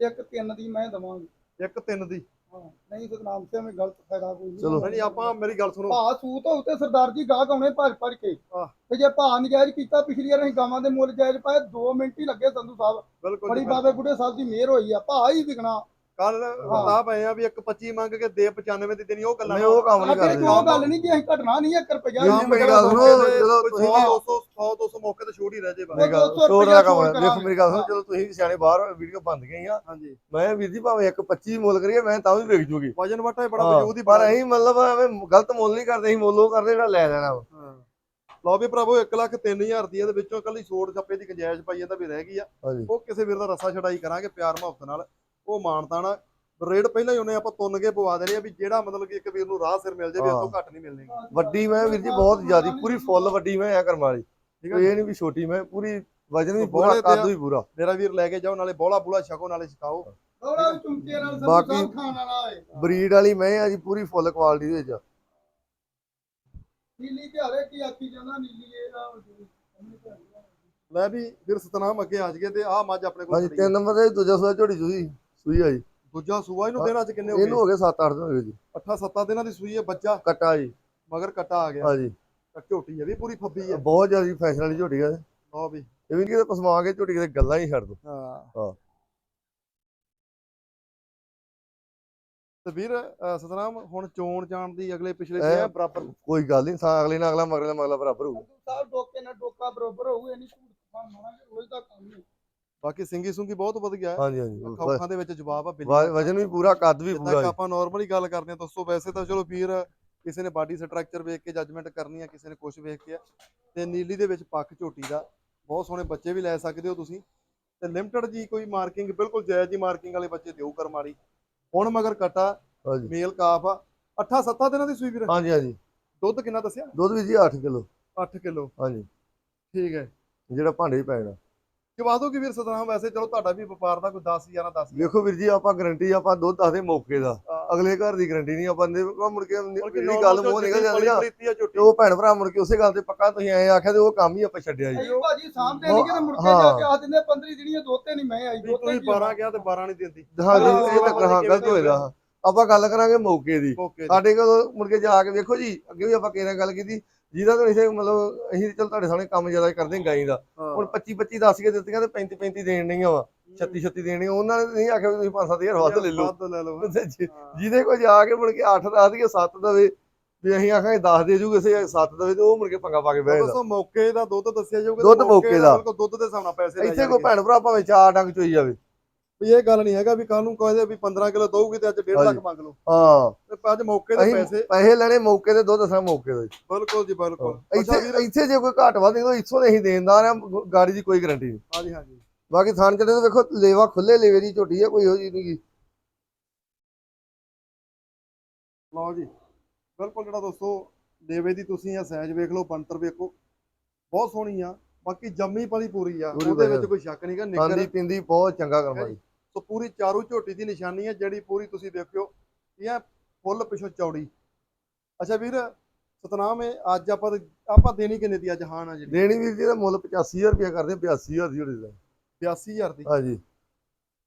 ਇੱਕ ਤਿੰਨ ਦੀ ਮੈਂ ਦਵਾਂਗਾ। ਇੱਕ ਤਿੰਨ ਦੀ। ਹਾਂ ਨਹੀਂ ਸਤਨਾਮ ਸਿੰਘ ਮੈਂ ਗਲਤ ਫਾਇਦਾ ਕੋਈ ਨਹੀਂ ਚਲੋ। ਨਹੀਂ ਆਪਾਂ ਮੇਰੀ ਗੱਲ ਸੁਣੋ। ਭਾ ਹੋਊ ਤੇ ਸਰਦਾਰ ਜੀ ਗਾਹਕ ਆਉਣੇ ਭੱਜ ਭੱਜ ਕੇ। ਆਹ। ਤੇ ਜੇ ਭਾ ਨਜਾਇਜ਼ ਕੀਤਾ ਪਿਛਲੀ ਵਾਰ ਅਸੀਂ ਗਾਵਾਂ ਦੇ ਮੁੱਲ ਜਾਇਜ਼ ਪਾਏ 2 ਮਿੰਟ ਹੀ ਲੱਗੇ ਸੰਧੂ ਸਾਹਿਬ। ਬਿਲਕੁਲ ਬੜੀ ਜੀ ਬਾਬੇ ਬੁੱਢੇ ਸਾਹਿਬ ਦੀ ਮਿਹਰ ਹੋਈ ਆ ਭਾ ਹੀ ਵਿਕਣਾ। ਕੱਲ ਪ੍ਰਤਾਪ ਆਏ ਆ ਵੀ ਇੱਕ 25 ਮੰਗ ਕੇ ਦੇ 95 ਦੀ ਦੇਣੀ ਉਹ ਗੱਲਾਂ ਨਹੀਂ ਉਹ ਕੰਮ ਨਹੀਂ ਕਰਦੇ। ਜੋ ਗੱਲ ਨਹੀਂ ਕਿ ਅਸੀਂ ਘਟਣਾ ਨਹੀਂ 1 ਰੁਪਿਆ ਜੀ, ਮੇਰੀ ਗੱਲ ਸੁਣੋ, ਜਦੋਂ ਤੁਸੀਂ 100 200 100 200 ਮੌਕੇ ਤੇ ਛੋੜ ਹੀ ਰਹਿ ਜੇ ਮੇਰੀ ਗੱਲ ਦੋ ਦਾ ਕੰਮ ਦੇਖੋ। ਮੇਰੀ ਗੱਲ ਸੁਣੋ ਜਦੋਂ ਤੁਸੀਂ ਵੀ ਸਿਆਣੇ ਬਾਹਰ ਵੀਡੀਓ ਬੰਦ ਗਈਆਂ ਹਾਂਜੀ। ਮੈਂ ਵੀਰ ਜੀ ਭਾਵੇਂ ਇੱਕ 25 ਮੁੱਲ ਕਰੀਏ ਮੈਂ ਤਾਂ ਵੀ ਵਿਕ ਜੂਗੀ। ਵਜਨ ਵਾਟਾ ਬੜਾ ਵਜੂਦ ਹੀ ਪਰ ਅਸੀਂ ਮਤਲਬ ਐਵੇਂ ਗਲਤ ਮੁੱਲ ਨਹੀਂ ਕਰਦੇ ਅਸੀਂ ਮੁੱਲ ਉਹ ਕਰਦੇ ਜਿਹੜਾ ਲੈ ਲੈਣਾ ਲਓ ਵੀ ਭਰਾਵੋ 1 ਲੱਖ 3000 ਦੀ ਇਹਦੇ ਵਿੱਚੋਂ ਕੱਲੀ ਛੋੜ ਛੱਪੇ ਦੀ ਗੁੰਜਾਇਸ਼ ਪਾਈ ਇਹਦਾ ਵੀ ਰਹਿ ਗਈ ਆ। ਉਹ ਕਿਸੇ ਵੀਰ ਦਾ ਰਸਾ ਛੜਾਈ ਕਰਾਂਗੇ ਪਿਆਰ ਮੁਹੱਬਤ ਨਾਲ। ਉਹ ਮਾਨਤਾਣਾ ਰੇਟ ਪਹਿਲਾਂ ਹੀ ਉਹਨੇ ਆਪਾਂ ਤੁੰਨ ਕੇ ਪਵਾ ਦੇਣੇ ਆ ਵੀ ਜਿਹੜਾ ਮਤਲਬ ਕਿ ਇੱਕ ਵੀਰ ਨੂੰ ਰਾਹ ਸਿਰ ਮਿਲ ਜਾਵੇ ਉਸ ਤੋਂ ਘੱਟ ਨਹੀਂ ਮਿਲਣੀ। ਵੱਡੀ ਮੈਂ ਵੀਰ ਜੀ ਬਹੁਤ ਜ਼ਿਆਦੀ ਪੂਰੀ ਫੁੱਲ ਵੱਡੀ ਮੈਂ ਆ ਕਰਮ ਵਾਲੀ। ਠੀਕ ਹੈ ਇਹ ਨਹੀਂ ਵੀ ਛੋਟੀ ਮੈਂ ਪੂਰੀ ਵਜਨ ਵੀ ਪੂਰਾ ਆ। ਕੱਦ ਵੀ ਪੂਰਾ। ਮੇਰਾ ਵੀਰ ਲੈ ਕੇ ਜਾਓ ਨਾਲੇ ਬੋਲਾ ਬੂਲਾ ਛਕੋ ਨਾਲੇ ਛਕਾਓ। ਥੋੜਾ ਚੁੰਕੇ ਨਾਲ ਸੰਧੂ ਬਾਕੀ- ਬਰੀਡ ਵਾਲੀ ਮੈਂ ਆ ਜੀ ਪੂਰੀ ਫੁੱਲ ਕੁਆਲਿਟੀ ਦੇ ਵਿੱਚ। ਨੀਲੀ ਤੇ ਹਰੇ ਕੀ ਆਖੀ ਜਾਂਦਾ ਨੀਲੀ ਇਹ ਆ। ਲੈ ਵੀ ਵੀਰ ਸਤਨਾਮ ਅੱਗੇ ਆ ਜਗੇ ਤੇ ਆਹ ਮੱਝ ਆਪਣੇ ਕੋਲ ਹਾਂਜੀ ਖੜੀ ਆ। ਤਿੰਨ ਨੰਬਰ ਦੇ ਦੂਜਾ ਸੂਆ ਝੋੜੀ ਸੂਈ ਸੂਈ ਆ ਜੀ। ਦੂਜਾ ਸੂਆ ਇਹਨੂੰ ਦੇਣਾ ਅੱਜ ਕਿੰਨੇ ਹੋ ਇਹਨੂੰ ਗਏ? ਹੋ ਗਏ 7-8 ਦਿਨ ਹੋ ਗਏ ਜੀ। 8-7 ਦਿਨਾਂ ਦੀ ਸੂਈ ਹੈ ਬੱਚਾ ਕੱਟਾ ਜੀ। ਮਗਰ ਕੱਟਾ ਆ ਗਿਆ। ਹਾਂਜੀ ਝੋਟੀ ਹੈ ਵੀ ਪੂਰੀ ਫੱਬੀ ਹੈ ਬਹੁਤ ਜ਼ਿਆਦੀ ਫੈਸ਼ਨ ਵਾਲੀ ਝੋਟੀ ਆ। ਲਓ ਵੀ। ਇਹ ਵੀ ਕਿਤੇ ਪਸਮਾ ਕੇ ਝੋਟੀ ਕਿਤੇ ਗੱਲਾਂ ਹੀ ਛੱਡ ਦੋ। ਹਾਂ। ਹਾਂ। ਤੇ ਵੀਰ ਸਤਨਾਮ ਹੁਣ ਚੋਣ ਜਾਣ ਦੀ ਅਗਲੇ ਪਿਛਲੇ ਤੇ ਬਰਾਬਰ ਕੋਈ ਗੱਲ ਨਹੀਂ ਸਾ ਅਗਲੇ ਨਾਲ ਅਗਲਾ ਮਗਲੇ ਨਾਲ ਮਗਲਾ ਬਰਾਬਰ ਹੋਊ। ਸੰਧੂ ਸਾਹਿਬ ਡੋਕੇ ਨਾਲ ਡੋਕਾ ਬਰੋਬਰ ਹੋਊ ਇਹ ਨਹੀਂ ਝੂਠ ਮਾਰਾਂਗੇ ਰੋਜ਼ ਦਾ ਕੰਮ ਹੀ। ਬਾਕੀ ਸਿੰਗੀ ਸੁੰਗੀ ਬਹੁਤ ਵਧੀਆ ਹੈ। ਹਾਂਜੀ ਹਾਂਜੀ ਅੱਖਾਂ ਦੇ ਵਿੱਚ ਜਵਾਬ ਆ ਬਿੱਲੀ। ਵਜਨ ਵੀ ਪੂਰਾ ਕੱਦ ਵੀ ਜਿੱਦਾਂ ਪੂਰਾ ਕਿ ਜੀ। ਆਪਾਂ ਨਾਰਮਲੀ ਗੱਲ ਕਰਦੇ ਹਾਂ ਦੋਸਤੋ ਵੈਸੇ ਤਾਂ ਚਲੋ ਵੀਰ ਕਿਸੇ ਨੇ ਬਾਡੀ ਸਟਰਕਚਰ ਵੇਖ ਕੇ ਜੱਜਮੈਂਟ ਕਰਨੀ ਆ ਕਿਸੇ ਨੇ ਕੁਝ ਵੇਖ ਕੇ ਆ। ਤੇ ਨੀਲੀ ਦੇ ਵਿੱਚ ਪੱਕ ਝੋਟੀ ਦਾ ਬਹੁਤ ਸੋਹਣੇ ਬੱਚੇ ਵੀ ਲੈ ਸਕਦੇ ਹੋ ਤੁਸੀਂ। ਤੇ ਲਿਮਟਿਡ ਜੀ ਕੋਈ ਮਾਰਕਿੰਗ ਬਿਲਕੁਲ ਜਾਇਜ਼ ਜੀ ਮਾਰਕਿੰਗ ਵਾਲੇ ਬੱਚੇ ਦਿਓ ਕਰਮਾਲੀ। ਹੁਣ ਮਗਰ ਕਟਾ ਮੇਲ ਕਾਫ ਆ। 8 7 ਦਿਨਾਂ ਦੀ ਸੂਈ ਵੀਰ? ਹਾਂਜੀ ਹਾਂਜੀ। ਦੁੱਧ ਕਿੰਨਾ ਦੱਸਿਆ? ਦੁੱਧ ਵੀ ਜੀ 8 ਕਿਲੋ। 8 ਕਿਲੋ। ਹਾਂਜੀ। ਠੀਕ ਹੈ। ਜਿਹੜਾ ਭਾਂਡੇ ਪੈਣਾ ਜਵਾ ਦੋ ਕਿ ਵੀਰ ਸਤਨਾਮ ਵੈਸੇ ਚਲੋ ਤੁਹਾਡਾ ਵੀ ਵਪਾਰ ਦਾ ਕੋਈ 10 11 10 ਵੇਖੋ ਵੀਰ ਜੀ ਆਪਾਂ ਗਾਰੰਟੀ ਆਪਾਂ ਦੁੱਧ ਦੱਸਦੇ ਮੌਕੇ ਦਾ। ਅਗਲੇ ਘਰ ਦੀ ਗਾਰੰਟੀ ਨਹੀਂ ਆਪਾਂ ਦੇ ਮੁੜ ਕੇ ਜਿਹੜੀ ਗੱਲ ਮੂੰਹ ਨਿਕਲ ਜਾਂਦੀ ਨਾ ਤੇ ਉਹ ਭੈਣ ਭਰਾ ਮੁੜ ਕੇ ਉਸੇ ਗੱਲ ਤੇ ਪੱਕਾ ਤੁਸੀਂ ਐਂ ਆਖਿਆ ਤੇ ਉਹ ਕੰਮ ਹੀ ਆਪਾਂ ਛੱਡਿਆ ਜੀ। ਭਾਜੀ ਸਾਹਮਣੇ ਨਹੀਂ ਕਿਤੇ ਮੁੜ ਕੇ। ਜਾ ਕੇ ਆ ਦਿੰਦੇ 15 ਦਿਨੀਆਂ ਦੋਤੇ ਨਹੀਂ ਮੈਂ ਆਈ ਦੋਤੇ ਤੁਸੀਂ ਕੀ 12 ਗਿਆ ਤੇ 12 ਨਹੀਂ ਦਿੰਦੀ। ਹਾਂ ਜੀ ਇਹ ਤਾਂ ਹਾਂ, ਹਾਂ ਗਲਤ ਹੋਏਗਾ ਹਾਂ। ਆਪਾਂ ਗੱਲ ਕਰਾਂਗੇ ਮੌਕੇ ਦੀ। ਸਾਡੇ ਕੋਲ ਮੁੜ ਕੇ ਜਾ ਕੇ ਵੇਖੋ ਜੀ ਅੱਗੇ ਵੀ ਆਪਾਂ ਗੱਲ ਕੀਤੀ। ਜਿਹਦਾ ਤੋਂ ਇਸੇ ਮਤਲਬ ਅਸੀਂ ਚਲ ਤੁਹਾਡੇ ਸਾਹਮਣੇ ਕੰਮ ਜ਼ਿਆਦਾ ਕਰਦੇ ਹਾਂ ਗਾਈ ਦਾ। ਹੁਣ 25 25 ਦੱਸ ਕੇ ਦਿੱਤੀਆਂ ਤੇ 35 35 ਦੇਣ ਨਹੀਂ ਆ 36 36 ਦੇਣੀ ਉਹਨਾਂ ਨੇ ਨਹੀਂ ਆਖਿਆ ਵੀ ਤੁਸੀਂ 5-7000 ਵੱਧ ਲੈ ਲਓ। ਵੱਧ ਲੈ ਲਓ। ਜਿਹਦੇ ਕੋਲ ਜਾ ਕੇ ਮੁੜ ਕੇ 8 ਦੱਸ ਦਈਏ 7 ਦਵੇ ਵੀ ਅਸੀਂ ਆਖਾਂਗੇ 10 ਦੇ ਜੂਗੇ ਸੇ 7 ਦਵੇ ਤੇ ਉਹ ਮੁੜ ਕੇ ਪੰਗਾ ਪਾ ਕੇ ਬਹਿ ਜਾਂਦਾ। ਦੋਸਤੋ ਮੌਕੇ ਦਾ ਦੁੱਧ ਦੱਸਿਆ ਜਾਊਗਾ ਦੁੱਧ ਮੌਕੇ ਦਾ। ਦੁੱਧ ਦੇ ਹਿਸਾਬ ਨਾਲ ਪੈਸੇ ਇੱਥੇ ਕੋਈ ਭੈਣ ਭਰਾ ਭਾਵੇਂ ਚਾਰ ਡੰਗ ਚੋਈ ਜਾਵੇ। ਵੀ ਇਹ ਗੱਲ ਨਹੀਂ ਹੈਗਾ ਵੀ ਕੱਲ ਨੂੰ ਕਹਦੇ ਵੀ 15 ਕਿਲੋ ਦਊਗੀ ਤੇ ਅੱਜ 1.5 ਲੱਖ। ਮੰਗ ਲਓ। ਹਾਂ। ਤੇ ਅੱਜ ਮੌਕੇ ਦੇ ਅਸੀਂ ਪੈਸੇ ਪੈਸੇ ਲੈਣੇ ਮੌਕੇ ਤੇ ਦੁੱਧ ਦੱਸਣਾ ਮੌਕੇ ਤੇ। ਬਿਲਕੁਲ ਜੀ ਬਿਲਕੁਲ। ਇੱਥੇ ਇੱਥੇ ਜੇ ਕੋਈ ਘਾਟ ਵੱਧ ਨਿਕਲੋ ਇੱਥੋਂ ਦੇ ਅਸੀਂ ਦੇਣਦਾਰ ਆ ਗਾੜੀ ਦੀ ਕੋਈ ਗਾਰੰਟੀ ਨਹੀਂ। ਹਾਂਜੀ ਹਾਂਜੀ। ਬਾਕੀ ਥਾਣ ਚੜੇ ਤੋਂ ਵੇਖੋ ਲੇਵਾ ਖੁੱਲੇ ਲੇਵੇ ਦੀ ਝੋਟੀ ਆ ਕੋਈ ਹੋ ਜੀ ਨਹੀਂ ਲਓ ਜੀ। ਬਿਲਕੁਲ ਜਿਹੜਾ ਦੋਸਤੋ ਦੇਵੇ ਦੀ ਤੁਸੀਂ ਇਹ ਸਾਈਜ਼ ਵੇਖ ਲਓ ਬੰਤਰ ਵੇਖੋ। ਬਹੁਤ ਸੋਹਣੀ ਆ। ਬਾਕੀ ਜੰਮੀ ਪਲੀ ਪੂਰੀ ਆ ਪੂਰੀ ਉਹਦੇ ਵਿੱਚ। ਕੋਈ ਸ਼ੱਕ ਨਹੀਂਗਾ ਖਾਂਦੀ ਨਿੱਗਰ ਪਿੰਦੀ ਬਹੁਤ ਚੰਗਾ ਕਰਮਾ ਜੀ। ਸੋ ਪੂਰੀ ਚਾਰੂ ਝੋਟੀ ਦੀ ਨਿਸ਼ਾਨੀ ਹੈ ਜਿਹੜੀ ਪੂਰੀ ਤੁਸੀਂ ਦੇਖਿਓ ਇਹ ਆ ਫੁੱਲ ਪਿਛੋਂ ਚੌੜੀ। ਅੱਛਾ ਵੀਰ ਸਤਨਾਮ ਇਹ ਅੱਜ ਆਪਾਂ ਆਪਾਂ ਦੇਣੀ ਕਿੰਨੇ ਦੀ ਅੱਜ ਹਾਨ ਆ ਜਿਹੜੀ? ਦੇਣੀ ਵੀਰ ਜੀ ਦਾ ਮੁੱਲ 85000 ਰੁਪਏ ਕਰਦੇ 82000 ਦੀ ਝੋਟੀ ਦਾ। 82000 ਦੀ? ਹਾਂਜੀ।